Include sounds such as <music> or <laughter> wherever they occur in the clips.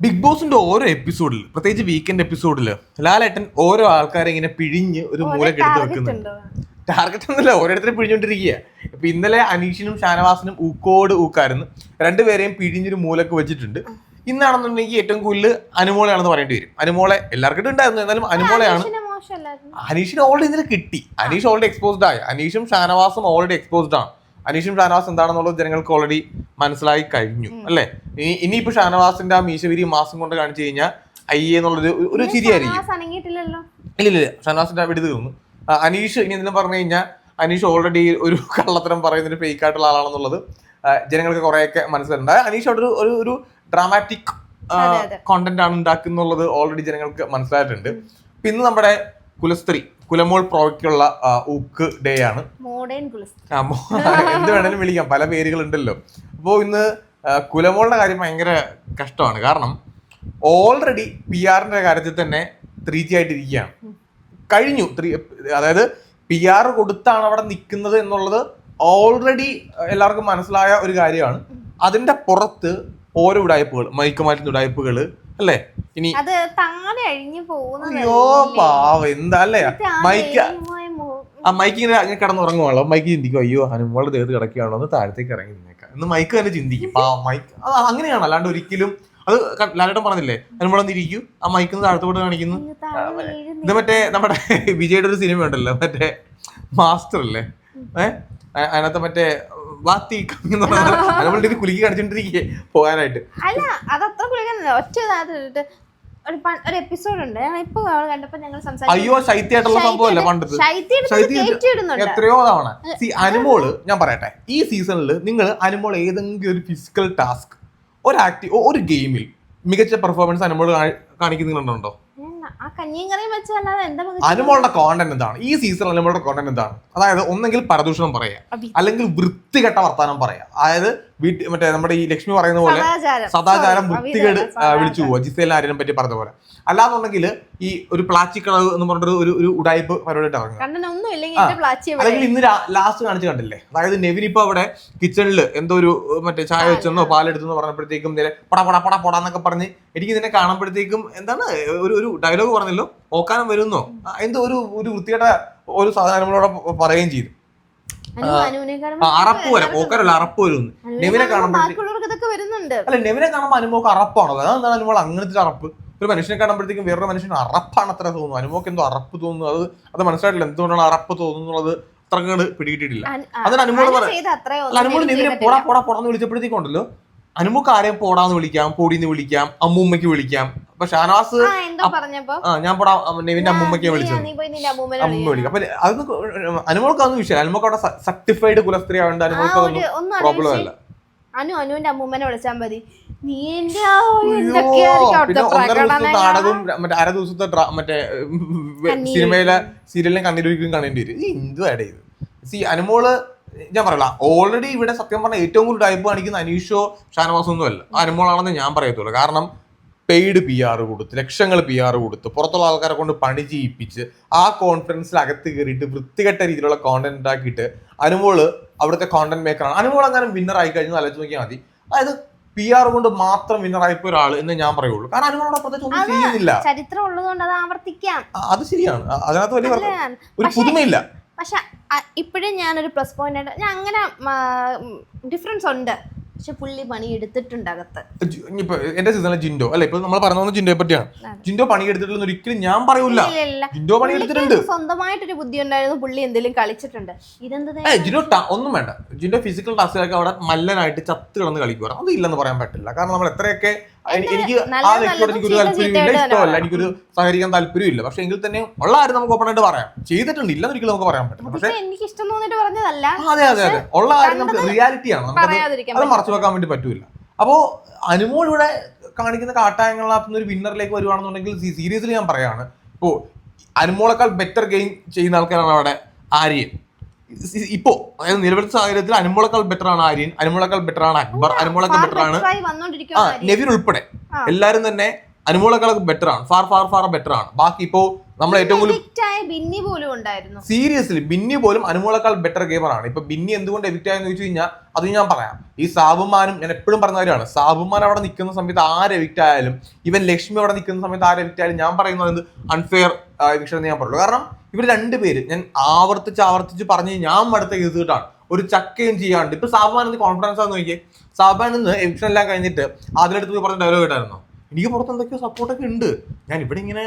Big ബോസിന്റെ ഓരോ എപ്പിസോഡിൽ പ്രത്യേകിച്ച് വീക്കെൻഡ് എപ്പിസോഡിൽ ലാലേട്ടൻ ഓരോ ആൾക്കാരെ ഇങ്ങനെ പിഴിഞ്ഞ് ഒരു മൂലക്ക് എടുത്ത് വെക്കുന്നുണ്ട് ടാർഗറ്റ് ഒന്നുമില്ല ഓരോരുത്തരും പിഴിഞ്ഞോണ്ടിരിക്കുക ഇപ്പൊ ഇന്നലെ അനീഷിനും ഷാനവാസിനും ഊക്കോട് ഊക്കായിരുന്നു. രണ്ടുപേരെയും പിഴിഞ്ഞൊരു മൂലക്ക് വെച്ചിട്ടുണ്ട്. ഇന്നാണെന്നുണ്ടെങ്കിൽ ഏറ്റവും കൂടുതൽ അനുമോളയാണെന്ന് പറയേണ്ടി വരും. അനുമോളെ എല്ലാവർക്കും ഉണ്ടായിരുന്നു എന്നാലും അനുമോളയാണ്. അനീഷിന് ഓൾറെഡി ഇന്നലെ കിട്ടി. അനീഷ് ഓൾറെഡി എക്സ്പോസ്ഡ് ആയി. അനീഷും ഷാനവാസും ഓൾറെഡി എക്സ്പോസ്ഡ് ആണ്. അനീഷും ഷാനവാസ് എന്താണെന്നുള്ളത് ജനങ്ങൾക്ക് ഓൾറെഡി മനസ്സിലായി കഴിഞ്ഞു അല്ലേ? ഇനി ഇനിയിപ്പോ ഷാനവാസിന്റെ ആ മീശവിരി മാസം കൊണ്ട് കാണിച്ചു കഴിഞ്ഞാൽ അയ്യേ എന്നുള്ളൊരു ഒരു ചിരിയായിരിക്കും ഇല്ല ഇല്ല ഷാനവാസിന്റെ ആ വെടി തീർന്നു. അനീഷ് ഇനി എന്തെങ്കിലും പറഞ്ഞു കഴിഞ്ഞാൽ അനീഷ് ഓൾറെഡി ഒരു കള്ളത്തരം പറയുന്നൊരു ഫേക്ക് ആയിട്ടുള്ള ആളാണെന്നുള്ളത് ജനങ്ങൾക്ക് കുറെയൊക്കെ മനസ്സിലുണ്ട് അനീഷ് അവിടെ ഒരു ഒരു ഡ്രാമാറ്റിക്. കോണ്ടന്റ് ആണ് ഉണ്ടാക്കുന്നുള്ളത് ഓൾറെഡി ജനങ്ങൾക്ക് മനസ്സിലായിട്ടുണ്ട്. പിന്നെ നമ്മുടെ കുലസ്ത്രീ. കുലമോൾ പ്രോയ്ക്കുള്ള ഉക്ക് ഡേ ആണ്. എന്ത് വേണേലും വിളിക്കാം. പല പേരുകളുണ്ടല്ലോ. അപ്പോൾ ഇന്ന് കുലമോളുടെ കാര്യം ഭയങ്കര കഷ്ടമാണ്. കാരണം ഓൾറെഡി പി ആറിന്റെ കാര്യത്തിൽ തന്നെ ത്രീ ജി ആയിട്ടിരിക്കുകയാണ്. കഴിഞ്ഞു. ത്രീ അതായത് പി ആർ കൊടുത്താണ് അവിടെ നിൽക്കുന്നത് എന്നുള്ളത് ഓൾറെഡി എല്ലാവർക്കും മനസ്സിലായ ഒരു കാര്യമാണ്. അതിന്റെ പുറത്ത് ഓരോ ഉടായ്പകൾ മയക്കുമാറ്റുന്ന ഉടായ്പകൾ അല്ലേ? ഇനി അത് താഴെ അഴിഞ്ഞു അയ്യോ പാവ. എന്താ അല്ലേ? മൈക്ക് ആ മൈക്ക് ഇങ്ങനെ അങ്ങനെ കിടന്നുറങ്ങുവാണല്ലോ മൈക്ക് ചിന്തിക്കും അയ്യോ അനുമോളുടെ ദേഹത്ത് കിടക്കുകയാണോ എന്ന് താഴത്തേക്ക് ഇറങ്ങി നിന്നേക്കാം. എന്ന് മൈക്ക് തന്നെ ചിന്തിക്കും. ആ മൈക്ക്. അത് അങ്ങനെയാണ്. അല്ലാണ്ട് ഒരിക്കലും അത് ലാലേട്ടം ലാലേട്ടൻ പറഞ്ഞില്ലേ ഹനുമോളൊന്ന് ഇരിക്കൂ. ആ മൈക്കിന്ന് താഴത്തോട്ട് കാണിക്കുന്നു. ഇത് മറ്റേ നമ്മുടെ വിജയുടെ ഒരു സിനിമ ഉണ്ടല്ലോ മറ്റേ മാസ്റ്റർ അല്ലേ? ഏഹ് അതിനകത്ത് മറ്റേ വാത്തി കുലുക്കി കാണിച്ചോണ്ടിരിക്കേ പോകാനായിട്ട്. അല്ല അതത്ര കുളിക്കുന്നില്ല ഒറ്റ ഇതായിട്ട് ഒരു ഒരു എപ്പിസോഡ് ഉണ്ട്. ഞാൻ ഇപ്പൊ കണ്ടപ്പോ ഞങ്ങൾ അയ്യോ ശൈത്യായിട്ടുള്ള സംഭവമല്ലേ എത്രയോ തവണ. സി അനുമോൾ ഞാൻ പറയട്ടെ. ഈ സീസണിൽ നിങ്ങൾ അനുമോൾ ഏതെങ്കിലും ഒരു ഫിസിക്കൽ ടാസ്ക് ഒരു ആക്ടി ഒരു ഗെയിമിൽ മികച്ച പെർഫോമൻസ് അനുമോൾ കാണിക്കുന്നുണ്ടോ അനുമോളുടെ കോണ്ടന്റ് എന്താണ്? ഈ സീസൺ അനുമോളുടെ കോണ്ടന്റ് എന്താണ്? അതായത് ഒന്നെങ്കിൽ പരദൂഷണം പറയാ. അല്ലെങ്കിൽ വൃത്തികെട്ട വർത്താനം പറയാ അതായത് വീട്ടിൽ മറ്റേ നമ്മുടെ ഈ ലക്ഷ്മി പറയുന്ന പോലെ സദാചാരം. വൃത്തികേട് വിളിച്ചു പോവുക. ജിസേലിനെ ആര്യനെ പറ്റി പറഞ്ഞ പോലെ. അല്ലാന്നുണ്ടെങ്കിൽ ഈ ഒരു പ്ലാച്ചി കളവ് എന്ന് പറഞ്ഞിട്ട് ഒരു ഒരു ഉടായ്പ പരിപാടിയിട്ട് ഇറങ്ങുക? അല്ലെങ്കിൽ ഇന്ന് ലാസ്റ്റ് കാണിച്ചു കണ്ടില്ലേ? അതായത് നെവിൻ ഇപ്പൊ അവിടെ കിച്ചണിൽ എന്തോ ഒരു മറ്റേ ചായ വെച്ചെന്നോ പാലെടുത്തെന്നോ പറഞ്ഞപ്പോഴത്തേക്കും നേരെ പട പട പട എന്നൊക്കെ പറഞ്ഞ് എനിക്ക് ഇതിനെ കാണുമ്പോഴത്തേക്കും എന്താണ് ഒരു ഒരു ഡയലോഗ് പറഞ്ഞല്ലോ ഓക്കാനം വരുന്നോ? എന്തോ ഒരു ഒരു വൃത്തിയുടെ ഒരു സാധനം നമ്മളോട് പറയുകയും ചെയ്തു. അറപ്പ് വരാം. ഓക്കാനല്ല അറപ്പ് വരും നെവിനെ കാണുമ്പോൾ അല്ല നെവിനെ കാണുമ്പോൾ അനുമോക്ക് അറപ്പാണോ? അതെന്താണ് അനുമോൾ അങ്ങനത്തെ അറപ്പ്. ഒരു മനുഷ്യനെ കാണുമ്പോഴത്തേക്കും വേറൊരു മനുഷ്യന് അറപ്പാണ് അത്ര തോന്നുന്നു അനുമോക്ക് എന്തോ അറപ്പ് തോന്നുന്നു. അത് അത് മനസ്സിലായിട്ടില്ല. എന്തുകൊണ്ടാണ് അറപ്പ് തോന്നുന്നുള്ളത് അത്ര പിടികിട്ടിട്ടില്ല അതിന് അനുമോൾ പറയാം അനുമോൾ ചെയ്തിട്ടില്ല. പോടാ പോടാ പോടാന്ന് വിളിച്ചപ്പോഴത്തേക്കും ഉണ്ടല്ലോ അനുമോക്ക് ആരെയും പോടാന്ന് വിളിക്കാം പൊടിന്ന് വിളിക്കാം അമ്മൂമ്മയ്ക്ക് വിളിക്കാം. അപ്പൊ ഷാനവാസ് ആ ഞാൻ പോടാ നെവിന്റെ അമ്മൂമ്മയ്ക്ക് വിളിച്ചത്. അമ്മൂമ്മ വിളിക്കാം. അപ്പൊ അതൊന്നും അനുമോൾക്ക് അതൊന്നും വിഷയം അനുമോക്ക് അവിടെ സർട്ടിഫൈഡ് കുലസ്ത്രീ ആവേണ്ട അനുമോൾക്ക് അതൊന്നും പ്രോബ്ലം അല്ല. അനു അനുവിന്റെ അമ്മൂമ്മനെ വിളിച്ചാൽ മതി. നീ എന്റെ ആ അയ്യോ, എന്തൊക്കെയായിരിക്കും അവിടുത്തെ പിന്നെ ഒന്നര ദിവസത്തെ പ്രകടനങ്ങൾ നാടകവും മറ്റേ അര ദിവസത്തെ ഡ്രാ- മറ്റേ സിനിമയിലെ സീരിയലിനെ കണ്ണീരൊരിക്കലും കാണേണ്ടി വരും ഇത് എന്തുവാടെ ഇത്? സി അനുമോൾ ഞാൻ പറയല ഓൾറെഡി ഇവിടെ സത്യം പറഞ്ഞ ഏറ്റവും കൂടുതൽ ടൈപ്പ് കാണിക്കുന്ന അനീഷോ ഷാനവാസോ ഒന്നും അല്ല. അനുമോളാണെന്ന് ഞാൻ പറയത്തുള്ളൂ. കാരണം പെയ്ഡ് പി ആർ കൊടുത്ത് ലക്ഷങ്ങൾ പി ആർ കൊടുത്ത് പുറത്തുള്ള ആൾക്കാരെ കൊണ്ട് പണി ചെയ്യിപ്പിച്ച് ആ കോൺഫിഡൻസിൽ അകത്ത് കയറിയിട്ട് വൃത്തികെട്ട രീതിയിലുള്ള കോണ്ടന്റ് ഉണ്ടാക്കിയിട്ട് അനുമോൾ അവിടുത്തെ കോണ്ടന്റ് മേക്കറാണ് അനുമോൾ അങ്ങനെ വിന്നർ ആയി കഴിഞ്ഞാൽ ആലോചിച്ച് നോക്കിയാൽ മതി. അതായത് പി ആർ കൊണ്ട് മാത്രം വിന്നർ ആയിപ്പോ ഒരാൾ എന്ന് ഞാൻ പറയുള്ളൂ. കാരണം അനുമോളോട് പ്രത്യേകിച്ച് ഒന്നും ചെയ്യുന്നില്ല. ചരിത്രം ഉള്ളതുകൊണ്ട് അത് ആവർത്തിക്കാം. അത് ശരിയാണ്. അതിനകത്ത് വലിയ? ഒരു പുതുമയില്ല. പക്ഷെ ഇപ്പോഴും ഞാനൊരു പ്ലസ് പോയിന്റ് ഞാൻ അങ്ങനെ ഡിഫറൻസ് ഉണ്ട്. പക്ഷെ പുള്ളി പണി എടുത്തിട്ടുണ്ട് അകത്ത്. ഇനിയിപ്പോ എന്റെ സീസണിലെ ജിൻഡോ അല്ലെ? ഇപ്പൊ നമ്മൾ പറഞ്ഞു ജിൻഡോയെ പറ്റിയാണ്. ജിൻഡോ പണിയെടുത്തിട്ടുള്ള ഒരിക്കലും ഞാൻ പറയൂല. ജിൻഡോ പണിയെടുത്തിട്ടുണ്ട് ഒരു സ്വന്തമായിട്ടൊരു ബുദ്ധി ഉണ്ടായിരുന്നു പുള്ളി എന്തെങ്കിലും കളിച്ചിട്ടുണ്ട്. ഇതെന്താ ജിൻഡോ ഒന്നും വേണ്ട. ജിൻഡോ ഫിസിക്കൽ ടാസ്കിലൊക്കെ അവിടെ മല്ലനായിട്ട് ചത്ത് കിടന്ന് കളിക്കുക അത് ഇല്ലെന്ന് പറയാൻ പറ്റില്ല. കാരണം നമ്മൾ എത്രയൊക്കെ എനിക്ക് ആ വ്യക്തിയോട് എനിക്കൊരു താല്പര്യമില്ല. ഇഷ്ടമല്ല എനിക്കൊരു സഹകരിക്കാൻ താല്പര്യമില്ല. പക്ഷെ എങ്കിൽ തന്നെ ഉള്ള കാര്യം നമുക്ക് ഓപ്പൺ ആയിട്ട് പറയാം. ചെയ്തിട്ടുണ്ട്. ഇല്ലെന്ന് ഒരിക്കലും നമുക്ക് പറയാൻ പറ്റും പക്ഷേ എനിക്ക് ഇഷ്ടം തോന്നിട്ട് പറഞ്ഞതല്ല അതെ അതെ അതെ. ഉള്ള കാര്യം നമുക്ക് റിയാലിറ്റിയാണ് ആണ്. പറയാതിരിക്കാൻ അത് മറച്ചു വെക്കാൻ വേണ്ടി പറ്റൂല. അപ്പോ അനുമോൾ ഇവിടെ കാണിക്കുന്ന കാട്ടായങ്ങളിനകത്തുനിന്ന് ഒരു വിന്നറിലേക്ക് വരുവാണെന്നുണ്ടെങ്കിൽ സീരിയസ്ലി ഞാൻ പറയാണ്. ഇപ്പോ അനുമോളെക്കാൾ ബെറ്റർ ഗെയിം ചെയ്യുന്ന ആൾക്കാരാണ് അവിടെ ആര്യൻ. ഇപ്പോ അതായത് നിലവിലത്തെ സാഹചര്യത്തിൽ അനുമുളക്കാൾ ബെറ്റർ ആണ് ആര്യൻ അനുമുളക്കാൾ ബെറ്റർ ആണ് അക്ബർ അനുമുളക്കാൾ ബെറ്റർ ആണ്. ആ നെവിൻ ഉൾപ്പെടെ. എല്ലാരും തന്നെ അനുമുളക്കാൾ ബെറ്റർ ആണ്. ഫാർ ഫാർ ഫാർ ബെറ്റർ ആണ്. ബാക്കി ഇപ്പോ നമ്മൾ ഏറ്റവും കൂടുതൽ Evict ബിന്നി പോലും ഉണ്ടായിരുന്നു. സീരിയസ്ലി ബിന്നി പോലും അനുമോളേക്കാൾ ബെറ്റർ ഗെയിമർ ആണ്. ഇപ്പൊ ബിന്നി എന്തുകൊണ്ട് എവിക്റ്റ് ആയെന്ന് ചോദിച്ചു കഴിഞ്ഞാൽ അത് ഞാൻ പറയാം. ഈ സാബുമാനും ഞാൻ എപ്പോഴും പറഞ്ഞ കാര്യമാണ്. സാബുമാൻ അവിടെ നിൽക്കുന്ന സമയത്ത് ആരെ എവിക്റ്റ് ആയാലും ഇവൻ ലക്ഷ്മി അവിടെ നിൽക്കുന്ന സമയത്ത് ആരെ എവിക്റ്റ് ആയാലും ഞാൻ പറയുന്നത് അൺഫെയർ എന്ന് ഞാൻ പറയുള്ളൂ കാരണം ഇവർ രണ്ടുപേര് ഞാൻ ആവർത്തിച്ച് ആവർത്തിച്ച് പറഞ്ഞ് ഞാൻ മടുത്ത എഴുതിയിട്ടാണ് ഒരു ചക്കയും ചെയ്യാണ്ട്. ഇപ്പൊ സാബാനെന്ന് കോൺഫിഡൻസ് ആണെന്ന് നോക്കിയേ. സാബാനെന്ന് നിന്ന് എവിക്ഷൻ എല്ലാം കഴിഞ്ഞിട്ട് അതിലെടുത്ത് പോയി പറഞ്ഞ ഡയലോഗ് ഇട്ടായിരുന്നു? എനിക്ക് പുറത്ത് എന്തൊക്കെയോ സപ്പോർട്ടൊക്കെ ഉണ്ട്. ഞാൻ ഇവിടെ ഇങ്ങനെ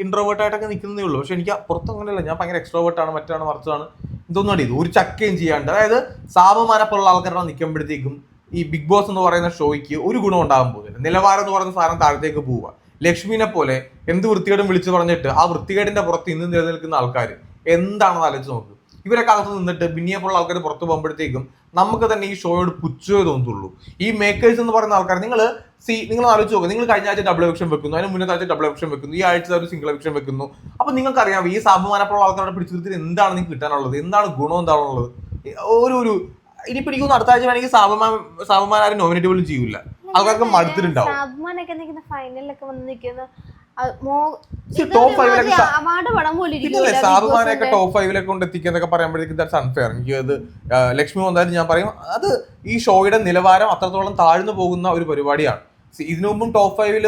ഇൻട്രോവേർട്ട് ആയിട്ടൊക്കെ നിൽക്കുന്നതേ ഉള്ളൂ. പക്ഷെ എനിക്ക് പുറത്ത് അങ്ങനെയല്ല. ഞാൻ ഭയങ്കര എക്സ്ട്രോവേർട്ട് ആണ് മറ്റാണ് മറിച്ചാണ്. ഇതൊന്നും അടിയത് ഒരു ചക്കയും ചെയ്യാണ്ട്. അതായത് സാബമാനപ്പുള്ള ആൾക്കാരുടെ നിൽക്കുമ്പോഴത്തേക്കും ഈ ബിഗ് ബോസ് എന്ന് പറയുന്ന ഷോയ്ക്ക് ഒരു ഗുണം ഉണ്ടാകാൻ പോകുന്നില്ല. നിലവാരം എന്ന് പറയുന്ന സാധനം താഴത്തേക്ക് പോവുക. ലക്ഷ്മിനെ പോലെ എന്ത് വൃത്തികേടും വിളിച്ചു പറഞ്ഞിട്ട് ആ വൃത്തികേടിന്റെ പുറത്ത് ഇന്ന് നിലനിൽക്കുന്ന ആൾക്കാർ എന്താണെന്ന് ആലോചിച്ച് നോക്ക്. ഇവരൊക്കെ അകത്ത് നിന്നിട്ട് ബിന്നിയെ പോലുള്ള ആൾക്കാർ പുറത്ത് പോകുമ്പോഴത്തേക്കും നമുക്ക് തന്നെ ഈ ഷോയോട് പുച്ഛമേ തോന്നുള്ളൂ ഈ മേക്കേഴ്സ് എന്ന് പറയുന്ന ആൾക്കാർ നിങ്ങൾ സി നിങ്ങൾ ആലോചിച്ച് നോക്കുക നിങ്ങൾ കഴിഞ്ഞ ആഴ്ച ഡബിൾ എവിക്ഷൻ വെക്കുന്നു അതിന് മുന്നത്തെ ആഴ്ച ഡബിൾ എവിക്ഷൻ വെക്കുന്നു ഈ ആഴ്ച ഒരു സിംഗിൾ എവിക്ഷൻ വെക്കുന്നു. അപ്പൊ നിങ്ങൾക്കറിയാം ഈ സാബുമാനപ്പുള്ള ആൾക്കാരുടെ പിടിച്ചു എന്താണ് നിങ്ങൾക്ക് കിട്ടാനുള്ളത്? എന്താണ് ഗുണം എന്താണുള്ളത്? ഒരു ഒരു ഇനിയിപ്പോ എനിക്ക് അടുത്ത ആഴ്ച വേണമെങ്കിൽ സാബുമാൻ സാബുമാൻ ആരും നോമിനേറ്റ് പോലും ചെയ്യൂല. ആൾക്കാർക്ക് മടുത്തിട്ടുണ്ടാവും. സാബുമാനൊക്കെ നിൽക്കുന്ന ഫൈനലിലൊക്കെ വന്ന് നിൽക്കുന്ന അത് മോ- See, ഇതൊരു top five മാതിരി ലൊക്കെ സാ- അവാർഡ് പടം പോലെ പിന്നെ ഇരിക്കില്ല ടോപ്പ് ഫൈവിലൊക്കെ കൊണ്ട് എത്തിക്കുന്നൊക്കെ പറയുമ്പോഴേക്കും ദാറ്റ്സ് അൺഫെയർ എനിക്ക് അത് ലക്ഷ്മി വന്നാലും ഞാൻ പറയും അത് ഈ ഷോയുടെ നിലവാരം അത്രത്തോളം താഴ്ന്നു പോകുന്ന ഒരു പരിപാടിയാണ്. ഇതിനു മുമ്പും ടോപ്പ് ഫൈവിൽ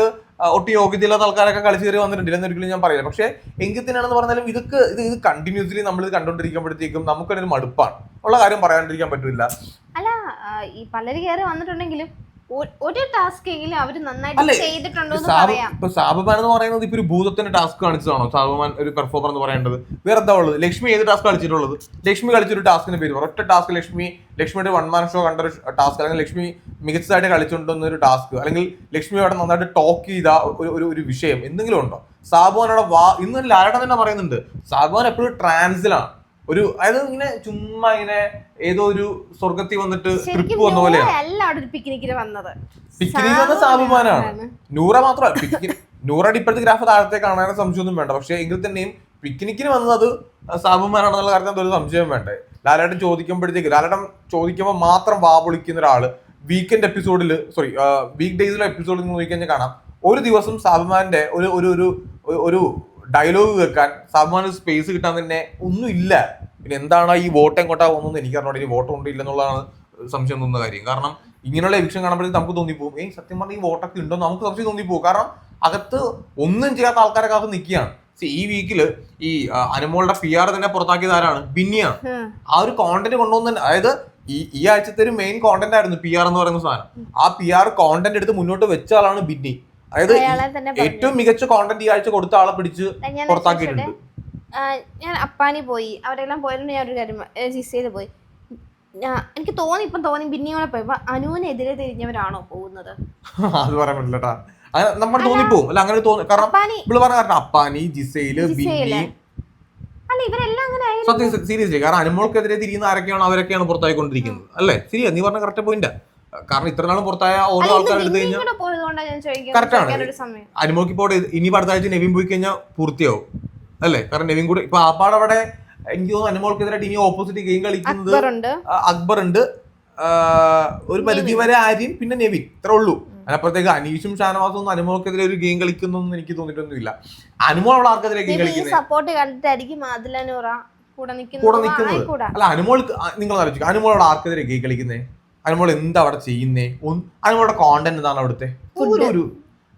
ഒട്ടും യോഗ്യതയില്ലാത്ത ആൾക്കാരൊക്കെ കളിച്ചു കയറി വന്നിട്ടുണ്ട്. എന്നൊരിക്കലും ഞാൻ പറയില്ല. പക്ഷെ എങ്കിൽ തന്നെയാണെന്ന് പറഞ്ഞാലും ഇതൊക്കെ ഇത് ഇത് കണ്ടിന്യൂസ്ലി നമ്മൾ ഇത് കണ്ടോണ്ടിരിക്കുമ്പോഴത്തേക്കും നമുക്കൊരു മടുപ്പാണ്. ഉള്ള കാര്യം പറയാണ്ടിരിക്കാൻ പറ്റില്ല. അല്ല ഈ പലര് കയറി വന്നിട്ടുണ്ടെങ്കിലും ഒരു ടാസ്ക് എങ്കിലും അവർ നന്നായിട്ട്? ചെയ്തിട്ടുണ്ടോ എന്ന് പറയാം. ഇപ്പൊ സാബുമാൻ എന്ന് പറയുന്നത് ഇപ്പൊ ഒരു ഭൂതത്തിന്റെ ടാസ്ക് കാണിച്ചതാണോ? സാബമാൻ ഒരു പെർഫോമർ എന്ന് പറയേണ്ടത്. വേറെ എന്താ ഉള്ളത്? ലക്ഷ്മി ഏത് ടാസ്ക് കളിച്ചിട്ടുള്ളത്? ലക്ഷ്മി കളിച്ചൊരു ടാസ്കിന്റെ പേര്. ഒറ്റ ടാസ്ക് ലക്ഷ്മി ലക്ഷ്മിയുടെ വൺ മാൻ ഷോ കണ്ട ഒരു ടാസ്ക് അല്ലെങ്കിൽ ലക്ഷ്മി മികച്ചതായിട്ട് കളിച്ചുകൊണ്ടുവന്ന ഒരു ടാസ്ക് അല്ലെങ്കിൽ ലക്ഷ്മി അവിടെ നന്നായിട്ട് ടോക്ക് ചെയ്ത ഒരു ഒരു വിഷയം എന്തെങ്കിലും ഉണ്ടോ? സാബുവാൻ അവിടെ വാ ഇന്ന് ലാരട തന്നെ പറയുന്നുണ്ട് സാബുവാൻ എപ്പോഴും ട്രാൻസിലാണ് ഒരു അതായത് ഇങ്ങനെ ചുമ്മാ ഇങ്ങനെ ഏതോ ഒരു സ്വർഗത്തിൽ വന്നിട്ട് ട്രിപ്പ് വന്ന പോലെയാണ് പിക്നിക്കിന് വന്നത്. പിക്കിനിക്ക് വന്ന സാബുമാനാണ്. നൂറ മാത്രമല്ല പിക്നിക് നൂറയുടെ ഇപ്പോഴത്തെ ഗ്രാഫ് താഴത്തെ കാണാനും സംശയമൊന്നും വേണ്ട. പക്ഷേ എങ്കിൽ തന്നെയും പിക്നിക്കിന് വന്നത് സാബുമാനാണെന്നുള്ള കാര്യത്തിൽ ഒരു സംശയം വേണ്ടേ? ലാലേട്ടൻ ചോദിക്കുമ്പോഴത്തേക്ക് ലാലേട്ടൻ ചോദിക്കുമ്പോൾ മാത്രം വാ പൊളിക്കുന്ന ഒരാൾ വീക്കെൻഡ് എപ്പിസോഡിൽ സോറി വീക്ക് ഡേയ്സിലെ എപ്പിസോഡിൽ നിന്ന് നോക്കിക്കഴിഞ്ഞാൽ കാണാം. ഒരു ദിവസം സാബുമാന്റെ ഒരു ഒരു ഒരു ഡയലോഗ് കേൾക്കാൻ സാബുമാന് സ്പേസ് കിട്ടാൻ തന്നെ ഒന്നും ഇല്ല പിന്നെ എന്താണ് ഈ വോട്ട് എങ്ങോട്ടാ പോകുന്നത് എനിക്ക് അറിഞ്ഞോട്ടെ ഇനി വോട്ട് ഉണ്ട് ഇല്ലെന്നുള്ളതാണ് സംശയം തോന്നുന്ന കാര്യം. കാരണം ഇങ്ങനെയുള്ള എവിക്ഷൻ കാണുമ്പോഴത്തേക്ക് നമുക്ക് തോന്നിപ്പോകും ഏയ് സത്യം പറഞ്ഞാൽ ഈ വോട്ടൊക്കെ ഉണ്ടോ എന്ന് നമുക്ക് സംശയം തോന്നിപ്പോകും കാരണം അകത്ത് ഒന്നും ചെയ്യാത്ത ആൾക്കാരൊക്കെ അകത്ത് നിൽക്കുകയാണ്. ഈ വീക്കിൽ ഈ അനുമോളുടെ പി ആർ തന്നെ പുറത്താക്കിയത് ആരാണ്? ബിന്നിയാണ്. ആ ഒരു കോണ്ടന്റ് കൊണ്ടുവന്ന അതായത് ഈ ഈ ആഴ്ചത്തെ ഒരു മെയിൻ കോണ്ടന്റ് ആയിരുന്നു പി ആർ എന്ന് പറയുന്ന സാധനം. ആ പി ആർ കോണ്ടന്റ് എടുത്ത് മുന്നോട്ട് വെച്ച ആളാണ് ബിന്നി. അതായത്. ഏറ്റവും മികച്ച കോണ്ടന്റ് ഈ ആഴ്ച കൊടുത്ത ആളെ പിടിച്ച് പുറത്താക്കിയിട്ടുണ്ട്. ഞാൻ അപ്പാനി പോയി. അവരെല്ലാം പോയതുകൊണ്ട് ഞാൻ ഒരു കാര്യം ജിസയിൽ പോയി. ഞാൻ എനിക്ക് തോന്നി ഇപ്പം തോന്നി ബിന്നിയോടെ പോയി. അപ്പൊ അനുവിനെതിരെ തിരിഞ്ഞവരാണോ പോകുന്നത്? <laughs> അത് പറയാൻ നമ്മൾ തോന്നിപ്പോവും. അല്ല അങ്ങനെ തോന്നി. കാരണം അപ്പാനി ഇവൾ പറഞ്ഞ കാരണം അപ്പാനി ജിസയിൽ. ബിന്നി. അല്ല ഇവരെല്ലാം അങ്ങനെ സത്യം സീരിയസ്ലി. കാരണം അനുമോൾക്കെതിരെ തിരിയുന്ന ആരൊക്കെയാണ് അവരൊക്കെയാണ് പുറത്തായിക്കൊണ്ടിരിക്കുന്നത് അല്ലേ? ശരിയാ നീ പറഞ്ഞ കറക്റ്റ് പോയിന്റ് കാരണം ഇത്ര നാളും പുറത്തായ ഓരോ ആൾക്കാർ എടുത്തു കഴിഞ്ഞാൽ കൂടെ അനുമോക്ക് ഇപ്പോൾ ഇനി അടുത്ത ആഴ്ച നെവിൻ പോയി കഴിഞ്ഞാൽ പൂർത്തിയാവും. അല്ലേ? കാരണം നെവിൻ കൂടെ ഇപ്പൊ ആപ്പാട് അവിടെ എനിക്ക് തോന്നുന്നു അനുമോൾക്കെതിരായിട്ട് ഇനി ഓപ്പോസിറ്റ് ഗെയിം കളിക്കുന്നത് അക്ബർ ഉണ്ട്. അക്ബർ ഉണ്ട്. ഒരു പരിധി വരെ ആര്യൻ പിന്നെ നെവിൻ. ഇത്രേ ഉള്ളൂ. അതിനപ്പുറത്തേക്ക് അനീഷും ഷാനവാസും ഒന്നും അനുമോൾക്കെതിരെ ഒരു ഗെയിം കളിക്കുന്നൊന്നും എനിക്ക് തോന്നിയിട്ടൊന്നുമില്ല. അനുമോൾ അവൾ ആർക്കെതിരെ ഗെയിം ഈ കളിക്കുന്നത് സപ്പോർട്ട് കണ്ടിട്ടായിരിക്കും ആദിലനൂറ കൂടെ കൂടെ നിൽക്കുന്നത് നിൽക്കുന്നത്. ആയിക്കൂടാ അല്ല അനുമോൾ നിങ്ങൾ ആലോചിക്കും. അനുമോൾ അവിടെ ആർക്കെതിരെ ഗെയിം കളിക്കുന്നേ? അനുമോൾ എന്താ അവിടെ ചെയ്യുന്നേ? ഒന്ന് അനുമോളുടെ കോണ്ടന്റ് എന്താണ് അവിടുത്തെ. ഒരു ഒരു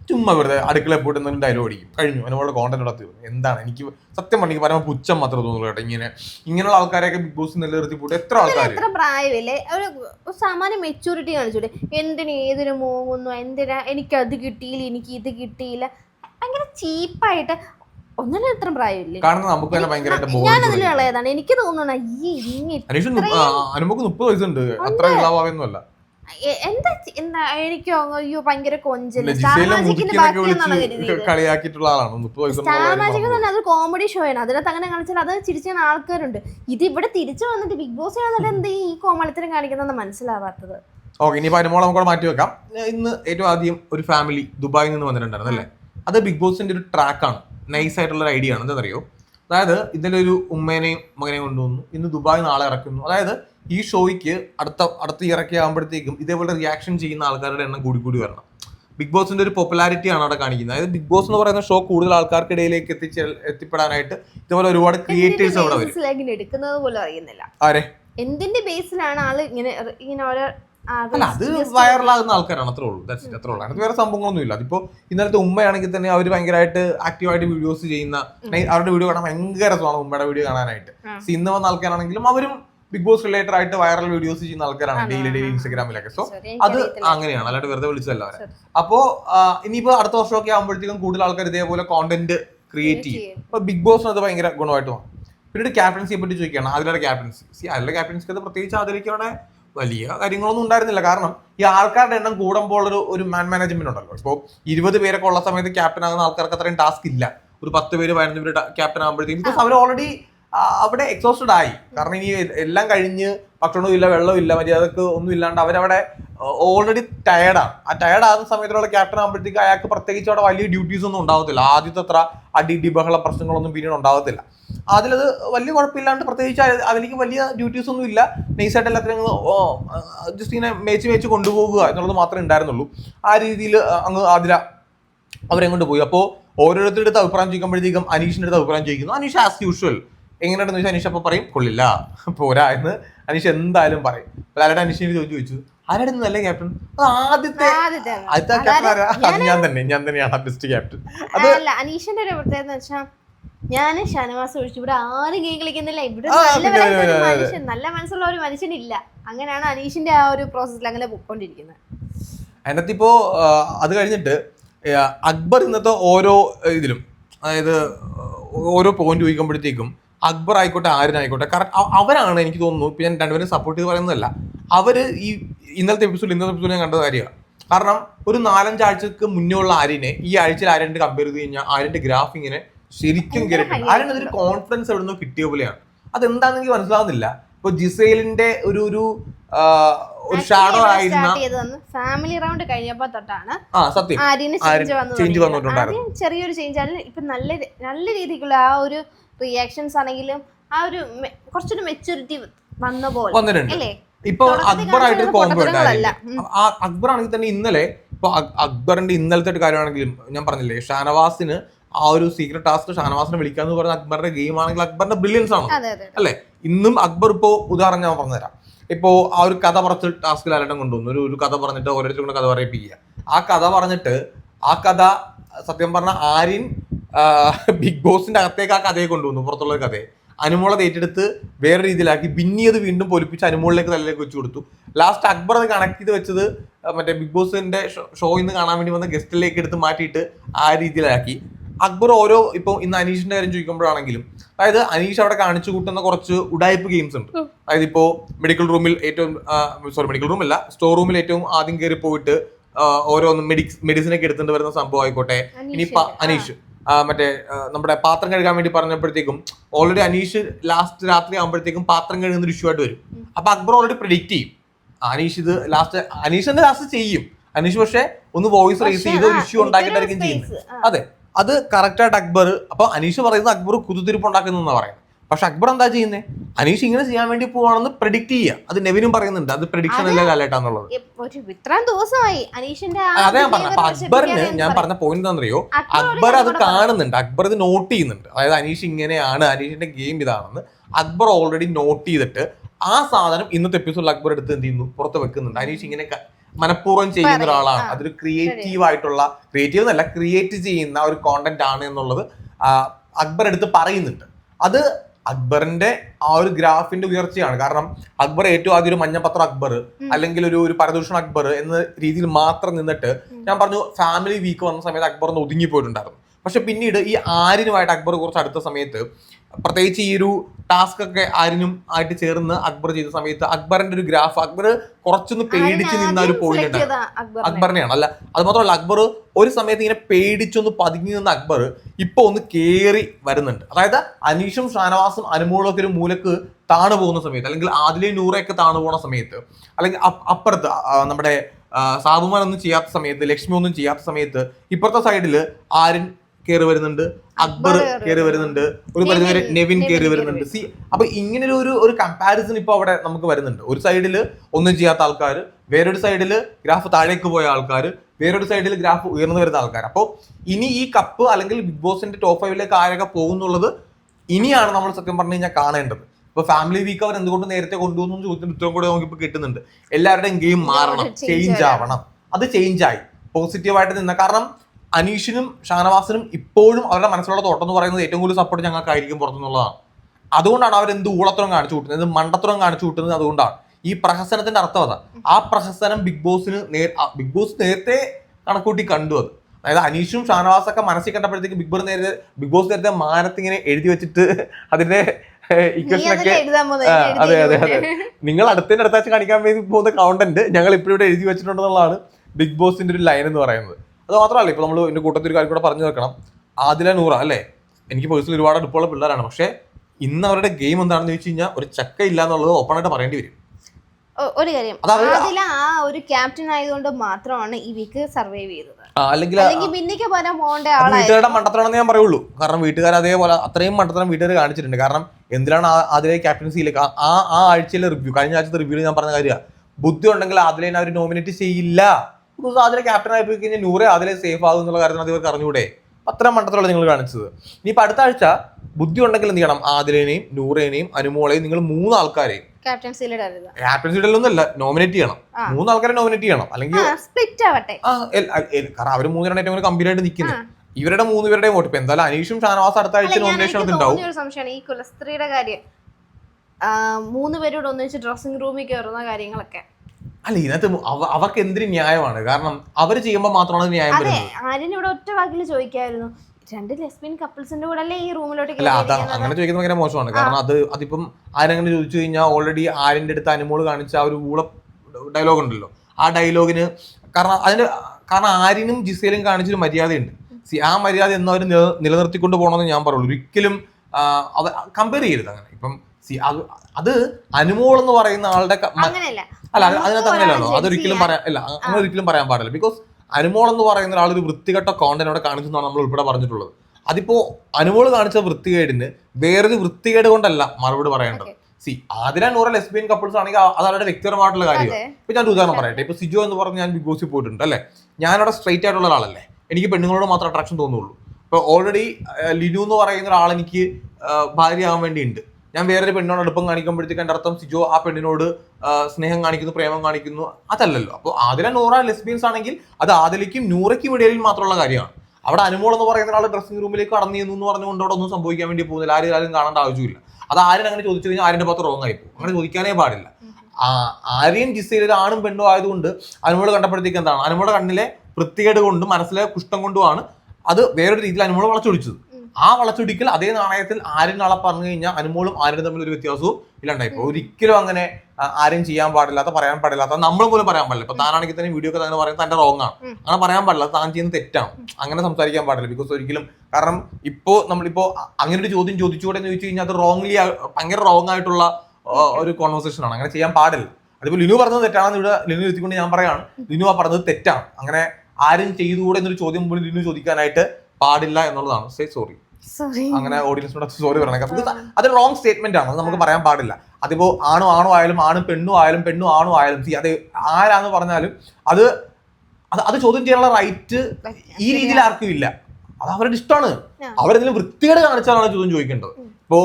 ചുമ്മാ വെറുതെ അടുക്കള പോയിട്ട് എന്തെങ്കിലും ഡയലോഗ് അടിക്കും. കഴിഞ്ഞു. അതിനോട് കോണ്ടന്റ് അവിടെ തീർന്നു. എന്താണ്? എനിക്ക് സത്യം പറഞ്ഞ പരമ പുച്ഛം മാത്രം തോന്നുന്നു കേട്ടോ ഇങ്ങനെ. ഇങ്ങനെയുള്ള ആൾക്കാരെയൊക്കെ ബിഗ് ബോസ് നിലനിർത്തി പോയിട്ട് എത്ര ആൾക്കാർ എത്ര പ്രായമില്ലേ? ഒരു സാമാന്യ മെച്ചൂരിറ്റി കാണിച്ചൂടെ? എന്തിനു ഏതിനു മോങ്ങുന്നു? എന്തിനാ എനിക്ക് അത് കിട്ടിയില്ല എനിക്ക് ഇത് കിട്ടിയില്ല? ഭയങ്കര ചീപ്പായിട്ട് ഒന്നിനും ഇത്ര പ്രായമില്ല? നമുക്ക് തന്നെ ഭയങ്കരമായിട്ട് ഇളയതാണ്. എനിക്ക് തോന്നണ ഈ അനുമോക്ക് മുപ്പത് വയസ്സുണ്ട്. അത്ര ഇളാവൊന്നുമല്ല എ- എന്താ എന്താ എനിക്കോ അയ്യോ ഭയങ്കര കൊഞ്ചൽ കളിയാക്കിയിട്ടുള്ള ആളാണ്. വയസ്സുള്ള അത് കോമഡി ഷോ ആണ്. അതിനകത്ത് അങ്ങനെ കാണിച്ചാൽ അത് ചിരിച്ചാൽ ആൾക്കാരുണ്ട്. ഇത് ഇവിടെ തിരിച്ചു വന്നിട്ട് ബിഗ് ബോസ് എന്ത് ഈ കോമളിത്തരം കാണിക്കുന്നത് മനസ്സിലാവാത്തത്? ഓക്കെ ഇനി അനുമോളെ നമുക്ക് മാറ്റി വെക്കാം. ഇന്ന് ഏറ്റവും ആദ്യം ഒരു ഫാമിലി ദുബായിൽ നിന്ന് വന്നിട്ടുണ്ടായിരുന്നു അല്ലേ? അത് ബിഗ് ബോസിന്റെ ഒരു ട്രാക്കാണ് നൈസ് ആയിട്ടുള്ള ഒരു ഐഡിയ ആണ്. എന്താണെന്നറിയോ? അതായത് ഇന്നലെ ഒരു ഉമ്മേനെയും മകനെയും കൊണ്ടുവന്നു. ഇന്ന് ദുബായ് നാളെ ഇറക്കുന്നു. അതായത് ഈ ഷോയ്ക്ക് അടുത്ത അടുത്ത ഇറക്കി ആകുമ്പോഴത്തേക്കും ഇതേപോലെ റിയാക്ഷൻ ചെയ്യുന്ന ആൾക്കാരുടെ എണ്ണം കൂടി കൂടി വരണം. ബിഗ് ബോസിന്റെ ഒരു പോപ്പുലാരിറ്റി ആണ് അവിടെ കാണിക്കുന്നത്. അതായത് ബിഗ് ബോസ് എന്ന് പറയുന്ന ഷോ കൂടുതൽ ആൾക്കാർക്കിടയിലേക്ക് എത്തിച്ച് എത്തിപ്പെടാനായിട്ട് ഇതുപോലെ ഒരുപാട് ക്രിയേറ്റേഴ്സ് അവിടെ വരും. എടുക്കുന്നത് പോലും അറിയുന്നില്ല. ആരെ? എന്തിന്റെ ബേസിലാണ് ആൾ ഇങ്ങനെ ഇങ്ങനെ ഓരോ അല്ല അത് വൈറലാകുന്ന ആൾക്കാരാണ് അത്രേ ഉള്ളൂ. ദാറ്റ്സ് അത്രേ ഉള്ളൂ. അതിനകത്ത് വേറെ സംഭവങ്ങളൊന്നും ഇല്ല അതിപ്പോ ഇന്നലത്തെ ഉമ്മയാണെങ്കിൽ തന്നെ അവർ ഭയങ്കരമായിട്ട് ആക്റ്റീവായിട്ട് വീഡിയോസ് ചെയ്യുന്ന അവരുടെ വീഡിയോ കാണാൻ ഭയങ്കര രസമാണ് ഉമ്മയുടെ വീഡിയോ കാണാനായിട്ട്. ഇന്ന് വന്ന ആൾക്കാരാണെങ്കിലും അവരും ബിഗ് ബോസ് റിലേറ്റഡ് ആയിട്ട് വൈറൽ വീഡിയോസ് ചെയ്യുന്ന ആൾക്കാരാണ് ഡെയിലി ഡെയിലി ഇൻസ്റ്റാഗ്രാമിലൊക്കെ സോ അത് അങ്ങനെയാണ്. അല്ലാണ്ട് വെറുതെ വിളിച്ചതല്ല അവരെ. അപ്പോ ഇനിയിപ്പോ അടുത്ത വർഷമൊക്കെ ആകുമ്പോഴത്തേക്കും കൂടുതൽ ആൾക്കാർ ഇതേപോലെ കോണ്ടന്റ് ക്രിയേറ്റ് ചെയ്യും. അപ്പൊ ബിഗ് ബോസിന് അത് ഭയങ്കര ഗുണമായിട്ട് വന്നു പിന്നീട് ക്യാപ്റ്റൻസിയെ പറ്റി ചോദിക്കുകയാണ്. അതിലെ ക്യാപ്റ്റൻസി സി അതിലെ ക്യാപ്റ്റൻസിക്ക് പ്രത്യേകിച്ച് അതിലേക്കവിടെ വലിയ കാര്യങ്ങളൊന്നും ഉണ്ടായിരുന്നില്ല. കാരണം ഈ ആൾക്കാരുടെ എണ്ണം കൂടുമ്പോൾ ഒരു ഒരു മാൻ മാനേജ്മെന്റ് ഉണ്ടല്ലോ. ഇപ്പോൾ ഇരുപത് പേരൊക്കെ ഉള്ള സമയത്ത് ക്യാപ്റ്റൻ ആകുന്ന ആൾക്കാർക്ക് അത്രയും ടാസ്ക് ഇല്ല. ഒരു പത്ത് പേര് പതിനഞ്ച് പേര് ക്യാപ്റ്റൻ ആകുമ്പോഴത്തേക്കും. ബിക്കോസ് അവർ ഓൾറെഡി അവിടെ എക്സോസ്റ്റഡ് ആയി. കാരണം ഇനി എല്ലാം കഴിഞ്ഞ് ഭക്ഷണവും ഇല്ല വെള്ളവും ഇല്ല മര്യാദയ്ക്ക് ഒന്നും ഇല്ലാണ്ട് അവരവിടെ ഓൾറെഡി ടയർഡാണ് ആ. ടയർഡ് ആകുന്ന സമയത്തുള്ള ക്യാപ്റ്റൻ ആകുമ്പോഴത്തേക്ക് അയാൾക്ക് പ്രത്യേകിച്ച് അവിടെ വലിയ ഡ്യൂട്ടീസ് ഒന്നും ഉണ്ടാവത്തില്ല. ആദ്യത്തെ അത്ര അടി ബഹള പ്രശ്നങ്ങളൊന്നും പിന്നീട് ഉണ്ടാവത്തില്ല. അതിലത് വലിയ കുഴപ്പമില്ലാണ്ട് പ്രത്യേകിച്ച് അതിലേക്ക് വലിയ ഡ്യൂട്ടീസ് ഒന്നും ഇല്ല. നൈസായിട്ട് എല്ലാത്തിനും ജസ്റ്റ് ഇങ്ങനെ മേച്ച് മേച്ച് കൊണ്ടുപോകുക എന്നുള്ളത് മാത്രമേ ഉണ്ടായിരുന്നുള്ളൂ. ആ രീതിയിൽ അങ്ങ് അതില അവരെ കൊണ്ട് പോയി? അപ്പോൾ ഓരോരുത്തരുടെ അടുത്ത് അഭിപ്രായം ചോദിക്കുമ്പോഴത്തേക്കും അനീഷിന്റെ അടുത്ത് അഭിപ്രായം ചോദിക്കുന്നു. അനീഷ് ആസ് യൂഷ്വൽ എങ്ങനെയാണെന്ന് ചോദിച്ചാൽ അനീഷ് അപ്പോൾ പറയും കൊള്ളില്ല. പോരാ എന്ന് അനീഷ് എന്തായാലും പറയും. ആരുടെ അനീഷിനെ ചോദിച്ചു ചോദിച്ചു ആരുടെ നല്ല ക്യാപ്റ്റൻ അത് ആദ്യത്തെ ആദ്യത്തെ ക്യാപ്റ്റൻ ആരാ? അത് ഞാൻ തന്നെ ഞാൻ തന്നെയാണ് ബെസ്റ്റ് ക്യാപ്റ്റൻ അത് അല്ല അനീഷിന്റെ ഒരു പ്രത്യേകത എന്ന് വെച്ചാൽ ഞാൻ ഷാനവാസ് ഒഴിച്ചു ഇവിടെ ആരും ഗെയിം കളിക്കുന്നില്ല. ഇവിടെ നല്ല. മനുഷ്യൻ നല്ല മനസ്സുള്ള ഒരു മനുഷ്യനില്ല. അങ്ങനെയാണ് അനീഷിന്റെ ആ ഒരു പ്രോസസ്സിൽ അങ്ങനെ പോയിക്കൊണ്ടിരിക്കുന്നത്. അതിനകത്ത് ഇപ്പോ അത് കഴിഞ്ഞിട്ട് അക്ബർ ഇന്നത്തെ ഓരോ ഇതിലും അതായത് ഓരോ പോയിന്റ് ചോദിക്കുമ്പോഴത്തേക്കും അക്ബർ ആയിക്കോട്ടെ ആരനായിക്കോട്ടെ കറക്റ്റ് അവരാണ് എനിക്ക് തോന്നുന്നു ഇപ്പം ഞാൻ രണ്ടുപേരും സപ്പോർട്ട് ചെയ്ത് പറയുന്നതല്ല. അവർ ഈ ഇന്നത്തെ എപ്പിസോഡ് ഇന്നത്തെ എപ്പിസോഡ് ഞാൻ കണ്ട കാര്യമാണ് കാരണം ഒരു നാലഞ്ചാഴ്ചക്ക് മുന്നേ ഉള്ള ആര്യനെ ഈ ആഴ്ചയിൽ ആര്യന്റെ കമ്പയർ ചെയ്ത് കഴിഞ്ഞാൽ ആര്യന്റെ ഗ്രാഫ് ഇങ്ങനെ ശരിക്കും കയറിയിട്ടുണ്ട് ആര്യൻ അതൊരു കോൺഫിഡൻസ് എവിടെ നിന്നോ കിട്ടിയ പോലെയാണ്. അതെന്താണെന്ന് എനിക്ക് മനസ്സിലാവുന്നില്ല. ഇപ്പൊ ജിസൈലിന്റെ ഒരു ഒരു ഒരു ഷാഡോ ആയിരുന്നു ഫാമിലി റൗണ്ട് കഴിഞ്ഞപ്പോ തൊട്ടാണ് ആര്യന് ചേഞ്ച്. വന്നിട്ടുണ്ടായിരുന്നു. ചെറിയൊരു ചേഞ്ച് ആണ് ഇപ്പൊ നല്ല നല്ല രീതിക്കുള്ള ആ ഒരു റിയാക്ഷൻസ് ആണെങ്കിലും ആ ഒരു കുറച്ചൊരു മെച്ചൂരിറ്റി വന്ന പോലെ. അല്ലേ? ഇപ്പൊ അക്ബറായിട്ട് ആ അക്ബർ ആണെങ്കിൽ തന്നെ ഇന്നലെ ഇപ്പൊ അക്ബറിന്റെ ഇന്നലത്തെ ഒരു കാര്യമാണെങ്കിലും ഞാൻ പറഞ്ഞില്ലേ ഷാനവാസിന് ആ ഒരു സീക്രട്ട് ടാസ്ക് ഷാനവാസിനെ വിളിക്കാന്ന് പറഞ്ഞ അക്ബറിന്റെ ഗെയിം ആണെങ്കിൽ അക്ബറിന്റെ ബ്രില്യൻസ് ആണ്. അല്ലെ? ഇന്നും അക്ബർ ഇപ്പോ ഉദാഹരണം ഞാൻ പറഞ്ഞുതരാം. ഇപ്പോ ആ ഒരു കഥ പറച്ച് ടാസ്കിൽ അലട്ടം കൊണ്ടുവന്നു. ഒരു ഒരു കഥ പറഞ്ഞിട്ട് ഓരോരുത്തരും കൊണ്ട് കഥ പറയിപ്പിക്കുക. ആ കഥ പറഞ്ഞിട്ട് ആ കഥ സത്യം പറഞ്ഞ ആര്യൻ ബിഗ് ബോസിന്റെ അകത്തേക്ക് ആ കഥയെ കൊണ്ടുവന്നു പുറത്തുള്ള കഥയെ. അനുമോളത് ഏറ്റെടുത്ത് വേറെ രീതിയിലാക്കി. പിന്നെ അത് വീണ്ടും പൊലിപ്പിച്ച് അനുമോളിലേക്ക് തലയിലേക്ക് വെച്ച് കൊടുത്തു. ലാസ്റ്റ് അക്ബർ അത് കണക്ട് ചെയ്ത് വെച്ചത് മറ്റേ ബിഗ് ബോസിന്റെ ഷോയിൽ നിന്ന് കാണാൻ വേണ്ടി വന്ന ഗസ്റ്റിലേക്ക് എടുത്ത് മാറ്റിയിട്ട് ആ രീതിയിലാക്കി. അക്ബർ ഓരോ ഇപ്പോൾ ഇന്ന് അനീഷിന്റെ കാര്യം ചോദിക്കുമ്പോഴാണെങ്കിലും അതായത് അനീഷ് അവിടെ കാണിച്ചു കൂട്ടുന്ന കുറച്ച് ഉടായ്പ് ഗെയിംസ് ഉണ്ട്. അതായത് ഇപ്പോ മെഡിക്കൽ റൂമിൽ ഏറ്റവും സോറി മെഡിക്കൽ റൂമല്ല സ്റ്റോർ റൂമിൽ ഏറ്റവും ആദ്യം കയറി പോയിട്ട് ഓരോന്ന് മെഡിക്സ് മെഡിസിൻ ഒക്കെ എടുത്തുകൊണ്ട് വരുന്ന സംഭവം ആയിക്കോട്ടെ. ഇനി. അനീഷ്. മറ്റേ നമ്മുടെ പാത്രം കഴുകാൻ വേണ്ടി പറഞ്ഞപ്പോഴത്തേക്കും ഓൾറെഡി അനീഷ് ലാസ്റ്റ് രാത്രി ആകുമ്പോഴത്തേക്കും പാത്രം കഴുകുന്ന ഒരു ഇഷ്യൂ ആയിട്ട് വരും. അപ്പൊ അക്ബർ ഓൾറെഡി പ്രിഡിക്റ്റ് ചെയ്യും. അനീഷ് ഇത് ലാസ്റ്റ് അനീഷ് തന്നെ ലാസ്റ്റ് ചെയ്യും. അനീഷ് പക്ഷെ ഒന്ന് വോയിസ് റേസ് ചെയ്ത് ഒരു ഇഷ്യൂ ഉണ്ടാക്കിയിട്ടായിരിക്കും ചെയ്യുന്നത്. അതെ. അത് കറക്റ്റ് ആയിട്ട് അക്ബർ അപ്പൊ അനീഷ് പറയുന്നത് അക്ബർ കുതിരിപ്പ് ഉണ്ടാക്കുന്ന പറയുന്നത്. പക്ഷെ അക്ബർ എന്താ ചെയ്യുന്നത് അനീഷ് ഇങ്ങനെ ചെയ്യാൻ വേണ്ടി പോവാണെന്ന് പ്രെഡിക്റ്റ് ചെയ്യുക അത് നെവിനും പറയുന്നുണ്ട്. അത് പ്രെഡിക്ഷൻ അല്ല ഇത്രയും ദിവസമായി അനീഷിന്റെ അതെ ഞാൻ പറഞ്ഞ അപ്പൊ അക്ബറിന് ഞാൻ പറഞ്ഞ പോയിന്റ് എന്താണെന്നറിയോ? അക്ബർ അത് കാണുന്നുണ്ട്. അക്ബർ ഇത് നോട്ട് ചെയ്യുന്നുണ്ട്. അതായത് അനീഷ് ഇങ്ങനെയാണ് അനീഷിന്റെ ഗെയിം ഇതാണെന്ന്. അക്ബർ ഓൾറെഡി നോട്ട് ചെയ്തിട്ട് ആ സാധനം ഇന്നത്തെ എപ്പിസോഡിൽ അക്ബർ എടുത്ത് എന്ത് ചെയ്യുന്നു? പുറത്ത് വെക്കുന്നുണ്ട്. അനീഷ് ഇങ്ങനെ മനഃപൂർവം ചെയ്യുന്ന. ഒരാളാണ്. അതൊരു ക്രിയേറ്റീവ് ആയിട്ടുള്ള ക്രിയേറ്റീവ് എന്നല്ല ക്രിയേറ്റ് ചെയ്യുന്ന ഒരു കോണ്ടന്റ് ആണ് എന്നുള്ളത് അക്ബർ എടുത്ത് പറയുന്നുണ്ട്. അത് അക്ബറിന്റെ ആ ഒരു ഗ്രാഫിന്റെ ഉയർച്ചയാണ്. കാരണം അക്ബർ ഏറ്റവും ആദ്യം ഒരു മഞ്ഞപത്രം അക്ബർ അല്ലെങ്കിൽ ഒരു ഒരു പരദൂഷണ അക്ബർ എന്ന രീതിയിൽ മാത്രം നിന്നിട്ട് ഞാൻ പറഞ്ഞു ഫാമിലി വീക്ക് വന്ന സമയത്ത് അക്ബർ ഒന്ന് ഒതുങ്ങി പോയിട്ടുണ്ടായിരുന്നു. പക്ഷെ പിന്നീട് ഈ ആര്യനുമായിട്ട് അക്ബർ കുറച്ച് അടുത്ത സമയത്ത് പ്രത്യേകിച്ച് ഈ ഒരു ടാസ്ക് ഒക്കെ ആരിനും ആയിട്ട് ചേർന്ന് അക്ബർ ചെയ്ത സമയത്ത് അക്ബറിന്റെ ഒരു ഗ്രാഫ് അക്ബർ കുറച്ചൊന്ന് പേടിച്ച് നിന്ന ഒരു പോയിന്റ് ഉണ്ട്. അക്ബറിനെയാണ്. അല്ല അത് മാത്രമല്ല അക്ബർ ഒരു സമയത്ത് ഇങ്ങനെ പേടിച്ചൊന്ന് പതുങ്ങി നിന്ന അക്ബർ ഇപ്പൊ ഒന്ന് കേറി വരുന്നുണ്ട്. അതായത് അനീഷും ഷാനവാസും അനുമോളും ഒക്കെ ഒരു മൂലക്ക് താണു പോകുന്ന സമയത്ത് അല്ലെങ്കിൽ ആദിലെ നൂറയൊക്കെ താണു പോകുന്ന സമയത്ത് അല്ലെങ്കിൽ അപ്പ- അപ്പുറത്ത് നമ്മുടെ സാബുമാൻ ഒന്നും ചെയ്യാത്ത സമയത്ത് ലക്ഷ്മി ഒന്നും ചെയ്യാത്ത സമയത്ത് ഇപ്പുറത്തെ സൈഡിൽ ആര്യൻ കയറി വരുന്നുണ്ട് അക്ബർ കയറി വരുന്നുണ്ട്. ഒരു പരിധി വരെ നെവിൻ കയറി വരുന്നുണ്ട്. സി അപ്പൊ ഇങ്ങനെ ഒരു ഒരു കമ്പാരിസൺ ഇപ്പൊ അവിടെ നമുക്ക് വരുന്നുണ്ട്. ഒരു സൈഡിൽ ഒന്നും ചെയ്യാത്ത ആൾക്കാർ വേറൊരു സൈഡിൽ ഗ്രാഫ് താഴേക്ക് പോയ ആൾക്കാർ വേറൊരു സൈഡിൽ ഗ്രാഫ് ഉയർന്നു വരുന്ന ആൾക്കാർ അപ്പോൾ ഇനി ഈ കപ്പ് അല്ലെങ്കിൽ ബിഗ് ബോസിന്റെ ടോപ്പ് ഫൈവിലേക്ക് ആരൊക്കെ പോകുന്നുള്ളത് ഇനിയാണ് നമ്മൾ സത്യം പറഞ്ഞു കഴിഞ്ഞാൽ കാണേണ്ടത്. ഇപ്പൊ ഫാമിലി വീക്ക് അവർ എന്തുകൊണ്ട് നേരത്തെ കൊണ്ടുവന്നു ചോദിക്കുന്ന ഉത്തരം കൂടെ നമുക്കിപ്പോൾ കിട്ടുന്നുണ്ട്. എല്ലാവരുടെയും ഗെയിം മാറണം ചേഞ്ച് ആവണം. അത് ചേഞ്ച് ആയി. പോസിറ്റീവായിട്ട് നിന്ന കാരണം അനീഷിനും ഷാനവാസിനും ഇപ്പോഴും അവരുടെ മനസ്സിലുള്ള തോട്ടം എന്ന് പറയുന്നത് ഏറ്റവും കൂടുതൽ സപ്പോർട്ട് ഞങ്ങൾക്കായിരിക്കും പുറത്തുനിന്നുള്ളതാണ്. അതുകൊണ്ടാണ് അവർ എന്ത് ഊളത്തരം കാണിച്ചു കൂട്ടുന്നത് എന്ത് മണ്ടത്തരം കാണിച്ചു കൂട്ടുന്നത് അതുകൊണ്ടാണ്. ഈ പ്രഹസനത്തിന്റെ അർത്ഥം അതാ. ആ പ്രഹസനം ബിഗ് ബോസിന് നേ ബിഗ് ബോസ് നേരത്തെ കണക്കൂട്ടി കണ്ടു അത്. അതായത് അനീഷും ഷാനവാസൊക്കെ മനസ്സിൽ കണ്ടപ്പോഴത്തേക്ക് ബിഗ് ബോസ് നേരത്തെ ബിഗ് ബോസ് നേരത്തെ മാനത്തിങ്ങനെ എഴുതി വെച്ചിട്ട് അതിന്റെ എഴുതി അതെ അതെ അതെ. നിങ്ങൾ അടുത്തതിന്റെ അടുത്താഴ്ച കാണിക്കാൻ വേണ്ടി പോകുന്ന കൗണ്ടന്റ് ഞങ്ങൾ ഇപ്പോഴും ഇവിടെ എഴുതി വെച്ചിട്ടുണ്ടെന്നുള്ളതാണ് ബിഗ് ബോസിന്റെ ഒരു ലൈൻ എന്ന് പറയുന്നത്. അത് മാത്രമല്ല ഇപ്പോൾ നമ്മൾ ഇതിന്റെ കൂട്ടത്തിൽ ഒരു കാര്യം കൂടെ പറഞ്ഞു വെക്കണം. ആദില നൂറ അല്ലേ? എനിക്ക് പേഴ്സണലി ഒരുപാട് അടുപ്പുള്ള പിള്ളേരാണ്. പക്ഷേ ഇന്ന് അവരുടെ ഗെയിം എന്താണെന്ന് ചോദിച്ചു കഴിഞ്ഞാൽ ഒരു ചക്ക ഇല്ല എന്നുള്ളത് ഓപ്പൺ ആയിട്ട് പറയേണ്ടി വരും. ഒരു കാര്യം. ആദില ആ ഒരു ക്യാപ്റ്റൻ ആയതുകൊണ്ട് മാത്രമാണ് ഈ വീക്ക് സർവൈവ് ചെയ്തത്. അല്ലെങ്കിൽ പിന്നിക്ക് പോരാൻ പോകേണ്ട വീട്ടുകാരുടെ മണ്ടത്തരാണെന്ന് ഞാൻ പറയുള്ളൂ. കാരണം വീട്ടുകാർ അതേപോലെ അത്രയും മണ്ടത്തരം വീട്ടുകാർ കാണിച്ചിട്ടുണ്ട്. കാരണം എന്തിനാണ് ആ- അതിലെ ക്യാപ്റ്റൻസിയിലേക്ക് ആ- ആ ആഴ്ചയിലെ റിവ്യൂ കഴിഞ്ഞ ആഴ്ചത്തെ റിവ്യൂവിൽ ഞാൻ പറഞ്ഞ കാര്യമാണ് ബുദ്ധി ഉണ്ടെങ്കിൽ അതിലെ അവർ നോമിനേറ്റ് ചെയ്യില്ല. ബിക്കോസ് ആദ്യം ക്യാപ്റ്റൻ ആയി പോയി കഴിഞ്ഞാൽ നൂറെ അതിലെ സേഫ് ആകും എന്നുള്ള കാര്യത്തിൽ അതിവർക്ക് അറിഞ്ഞൂടെ? അത്രയും മണ്ടത്തോളം നിങ്ങൾ കാണിച്ചത്. ഇനിയിപ്പോൾ അടുത്ത ആഴ്ച ബുദ്ധി ഉണ്ടെങ്കിൽ എന്ത് ചെയ്യണം? ആദിലേനെയും നൂറേനെയും അനുമോളെയും നിങ്ങൾ മൂന്ന് ആൾക്കാരെയും ക്യാപ്റ്റൻസിയിലൊന്നുമല്ല നോമിനേറ്റ് ചെയ്യണം. മൂന്ന് ആൾക്കാരെ നോമിനേറ്റ് ചെയ്യണം. അല്ലെങ്കിൽ സ്പ്ലിറ്റ് ആവട്ടെ. കാരണം അവർ മൂന്നിനാണ് ഏറ്റവും കൂടുതൽ കമ്പനിയായിട്ട് നിൽക്കുന്നത്. ഇവരുടെ മൂന്ന് പേരുടെയും വോട്ട്. ഇപ്പൊ എന്തായാലും അനീഷും ഷാനവാസ് അടുത്ത ആഴ്ച നോമിനേഷൻ ഉണ്ടാവും സംശയമാണ്. ഈ കുലസ്ത്രീയുടെ കാര്യം. മൂന്ന് പേരോട് ഒന്നിച്ച് ഡ്രസ്സിംഗ് റൂമിൽ കയറുന്ന കാര്യങ്ങളൊക്കെ. അല്ല ഇതിനകത്ത് അവ- അവർക്ക് എന്തിനും ന്യായമാണ്? കാരണം അവർ ചെയ്യുമ്പോൾ മാത്രമാണ് ന്യായം അതെ വരുന്നത്. ആര്യൻ ഇവിടെ ഒറ്റ വാക്കിൽ ചോദിക്കായിരുന്നു. രണ്ട് ലെസ്ബിയൻ കപ്പിൾസിന്റെ കൂടെ അല്ലേ ഈ റൂമിലോട്ട് അല്ല അതാ അങ്ങനെ ചോദിക്കുന്നത് ഭയങ്കര മോശമാണ്. കാരണം അത് അതിപ്പം ആരെങ്ങനെ ചോദിച്ചു കഴിഞ്ഞാൽ ഓൾറെഡി ആരിന്റെ അടുത്ത് അനുമോൾ കാണിച്ച ആ ഒരു ഊള ഡയലോഗ് ഉണ്ടല്ലോ. ആ ഡയലോഗിന് കാരണം അതിന്റെ കാരണം ആരിനും ജിസയിലും കാണിച്ചൊരു മര്യാദയുണ്ട്. ആ മര്യാദ എന്നവർ അവർ നിലനിർത്തിക്കൊണ്ട് പോകണമെന്ന് ഞാൻ പറയുള്ളൂ. ഒരിക്കലും കമ്പയർ ചെയ്യരുത് അങ്ങനെ. ഇപ്പം അത് അനുമോൾ എന്ന് പറയുന്ന ആളുടെ അല്ല അത് അതിനകത്ത് അങ്ങനെയല്ലോ. അതൊരിക്കലും പറയാം പറയാൻ ഇല്ല അങ്ങനെ ഒരിക്കലും പറയാൻ പാടില്ല. ബിക്കോസ് അനുമോൾ എന്ന് പറയുന്ന ഒരാൾ ഒരു വൃത്തികെട്ട കോണ്ടന്റ് അവിടെ കാണിച്ചു എന്നാണ് നമ്മൾ ഉൾപ്പെടെ പറഞ്ഞിട്ടുള്ളത്. അതിപ്പോ അനുമോൾ കാണിച്ച വൃത്തികേടിന് വേറൊരു വൃത്തികേട് കൊണ്ടല്ല മറുപടി പറയേണ്ടത്. സി ആതിര നൂറ ലെസ്ബിയൻ കപ്പിൾസ് ആണെങ്കിൽ അത് അവരുടെ വ്യക്തിപരമായിട്ടുള്ള കാര്യമാണ്. ഇപ്പൊ ഞാൻ ഉദാഹരണം പറയട്ടെ. ഇപ്പൊ സിജോ എന്ന് പറഞ്ഞ് ഞാൻ ബിഗ് ബോസിൽ പോയിട്ടുണ്ട് അല്ലേ? ഞാനവിടെ സ്ട്രൈറ്റ് ആയിട്ടുള്ള ഒരാളല്ലേ? എനിക്ക് പെണ്ണുങ്ങളോട് മാത്രം അട്രാക്ഷൻ തോന്നുള്ളൂ. ഇപ്പൊ ഓൾറെഡി ലിനു എന്ന് പറയുന്ന ഒരാൾ എനിക്ക് ഭാര്യയാകാൻ വേണ്ടി ഉണ്ട് ഞാൻ വേറൊരു പെണ്ണിനോട് അടുപ്പം കാണിക്കുമ്പോഴത്തേക്ക് എന്റെ അർത്ഥം സിജോ ആ പെണ്ണിനോട് സ്നേഹം കാണിക്കുന്നു പ്രേമം കാണിക്കുന്നു അതല്ലല്ലോ. അപ്പോൾ ആദില നൂറ ലെസ്ബിയൻസ് ആണെങ്കിൽ അത് ആദിലയ്ക്കും നൂറയ്ക്കും ഇടയിൽ മാത്രമുള്ള കാര്യമാണ്. അവിടെ അനുമോൾ എന്ന് പറയുന്ന ഒരാൾ ഡ്രസ്സിംഗ് റൂമിലേക്ക് കടന്നു എന്ന് പറഞ്ഞുകൊണ്ട് അവിടെ ഒന്നും സംഭവിക്കാൻ വേണ്ടി പോകുന്നില്ല. ആരും ആരും കാണേണ്ട ആവശ്യമില്ല. അത് ആരും അങ്ങനെ ചോദിച്ചു കഴിഞ്ഞാൽ ആരുടെ പത്ത് റോങ് ആയി പോകും. അങ്ങനെ ചോദിക്കാനേ പാടില്ല. ആര്യൻ ജിസയിൽ ആണും പെണ്ണും ആയതുകൊണ്ട് അനുമോൾ കണ്ടപ്പോഴത്തേക്ക് എന്താണ്? അനുമോളുടെ കണ്ണിലെ വൃത്തികേട് കൊണ്ടും മനസ്സിലെ കുഷ്ടം കൊണ്ടുമാണ് അത് വേറൊരു രീതിയിൽ അനുമോൾ വളച്ചൊടിച്ചത്. ആ വളച്ചൊടിക്കൽ അതേ നാണയത്തിൽ ആരും നാളെ പറഞ്ഞു കഴിഞ്ഞാൽ അനുമോളും ആരും തമ്മിൽ ഒരു വ്യത്യാസവും ഇല്ലാണ്ടായിപ്പോ ഒരിക്കലും അങ്ങനെ ആരും ചെയ്യാൻ പാടില്ലാത്ത പറയാൻ പാടില്ലാത്ത നമ്മൾ പോലും പറയാൻ പാടില്ല. ഇപ്പൊ താനാണെങ്കിൽ തന്നെ വീഡിയോ ഒക്കെ അങ്ങനെ പറയുന്നത് തന്റെ റോങ് ആണ്. അങ്ങനെ പറയാൻ പാടില്ല. താൻ ചെയ്യുന്ന തെറ്റാണ്. അങ്ങനെ സംസാരിക്കാൻ പാടില്ല. ബിക്കോസ് ഒരിക്കലും കാരണം ഇപ്പോ നമ്മളിപ്പോ അങ്ങനെ ഒരു ചോദ്യം ചോദിച്ചുകൂടെ എന്ന് ചോദിച്ചു കഴിഞ്ഞാൽ അത് റോങ്ലി ഭയങ്കര റോങ് ആയിട്ടുള്ള ഒരു കോൺവെർസേഷൻ ആണ്. അങ്ങനെ ചെയ്യാൻ പാടില്ല. അതിപ്പോ ലിനു പറഞ്ഞത് തെറ്റാണെന്ന് ഇവിടെ ലിനു എത്തിക്കൊണ്ട് ഞാൻ പറയാണ്. ലിനു ആ പറഞ്ഞത് തെറ്റാണ്. അങ്ങനെ ആരും ചെയ്തുകൂടെ എന്നൊരു ചോദ്യം പോലും ലിനു ചോദിക്കാനായിട്ട് പാടില്ല എന്നുള്ളതാണ്. സേ സോറി അങ്ങനെ ഓഡിയൻസിനോട് സോറി പറയണം. അത് റോങ് സ്റ്റേറ്റ്മെന്റ് ആണ്. നമുക്ക് പറയാൻ പാടില്ല. അതിപ്പോ ആണോ ആണോ ആയാലും ആണും പെണ്ണു ആയാലും പെണ്ണു ആണോ ആയാലും സി അത് ആരാന്ന് പറഞ്ഞാലും അത് അത് ചോദ്യം ചെയ്യാനുള്ള റൈറ്റ് ഈ രീതിയിൽ ആർക്കും ഇല്ല. അത് അവരുടെ ഇഷ്ടമാണ്. അവരെന്തെങ്കിലും വൃത്തികേട് കാണിച്ചാലാണ് ചോദ്യം ചോദിക്കേണ്ടത്. ഇപ്പോ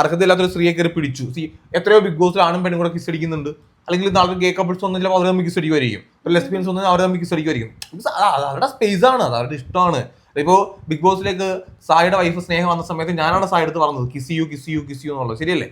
അർഹതയില്ലാത്തൊരു സ്ത്രീയെ കയറി പിടിച്ചു. സി എത്രയോ ബിഗ് ബോസിൽ ആണും പെണ്ണും കൂടെ കിസ് അടിക്കുന്നുണ്ട്. അല്ലെങ്കിൽ നാളെ ഗേ കപ്പിൾസ് വന്നില്ല അവർ തമ്മിൽ കിസ് അടിക്കുമായിരിക്കും. ലെസ്ബിയൻസ് വന്നാൽ അവർ തമ്മിൽ കിസ് അടിക്കുമായിരിക്കും. അവരുടെ സ്പേസ് ആണ്. അത് അവരുടെ ഇഷ്ടമാണ്. ഇപ്പോ ബിഗ് ബോസിലേക്ക് സായിയുടെ വൈഫ് സ്നേഹം വന്ന സമയത്ത് ഞാനാണ് സായി എടുത്ത് പറഞ്ഞത് kiss you kiss you kiss you എന്നുള്ളത്. ശരിയല്ലേ?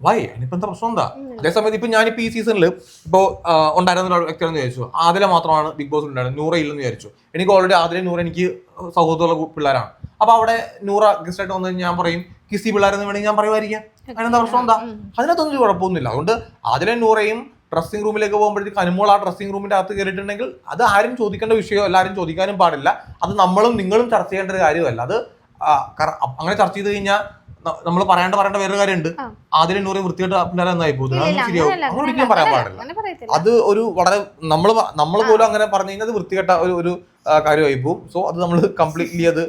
വൈ അതിനിപ്പോ എന്താ പ്രശ്നം എന്താ? അതേസമയത്ത് ഇപ്പൊ ഞാനിപ്പോ ഈ സീസണിൽ ഇപ്പോ ആ, ഉണ്ടായിരുന്ന ഒരു വ്യക്തിയാണെന്ന് വിചാരിച്ചു. ആദില മാത്രമാണ് ബിഗ് ബോസിൽ ഉണ്ടായിരുന്നത്. നൂറ ഇല്ലെന്ന് വിചാരിച്ചു. എനിക്ക് ഓൾറെഡി ആദില നൂറ എനിക്ക് സൗഹൃദമുള്ള പിള്ളേരാണ്. അപ്പൊ അവിടെ നൂറ ഗസ്റ്റ് ആയിട്ട് വന്നു ഞാൻ പറയും കിസി പിള്ളേരെന്ന് വേണമെങ്കിൽ ഞാൻ പറയുമായിരിക്കാം. അതിനെന്താ പ്രശ്നം എന്താ? അതിനകത്തൊന്നും കുഴപ്പമൊന്നുമില്ല. അതുകൊണ്ട് ആദ്യം നൂറയും ഡ്രസ്സിംഗ് റൂമിലേക്ക് പോകുമ്പോഴത്തേക്ക് അനുമോൾ ആ ഡ്രസ്സിംഗ് റൂമിന്റെ അകത്ത് കയറിയിട്ടുണ്ടെങ്കിൽ അത് ആരും ചോദിക്കേണ്ട വിഷയമോ എല്ലാവരും ചോദിക്കാനും പാടില്ല. അത് നമ്മളും നിങ്ങളും ചർച്ച ചെയ്യേണ്ട ഒരു കാര്യമല്ല. അത് അങ്ങനെ ചർച്ച ചെയ്ത് കഴിഞ്ഞാൽ നമ്മൾ പറയേണ്ട പറയേണ്ട വേറൊരു കാര്യമുണ്ട്. ആദ്യം പറയും വൃത്തിയായിട്ട് പിള്ളേരെ എന്നായി പോകുന്നത് ശരിയാവും. അങ്ങനെ ഒരിക്കലും പറയാൻ പാടില്ല. അത് ഒരു വളരെ നമ്മൾ നമ്മൾ പോലും അങ്ങനെ പറഞ്ഞു കഴിഞ്ഞാൽ അത് വൃത്തികെട്ട ഒരു ഒരു കാര്യമായി പോകും. സോ അത് നമ്മൾ കംപ്ലീറ്റ്ലി അത്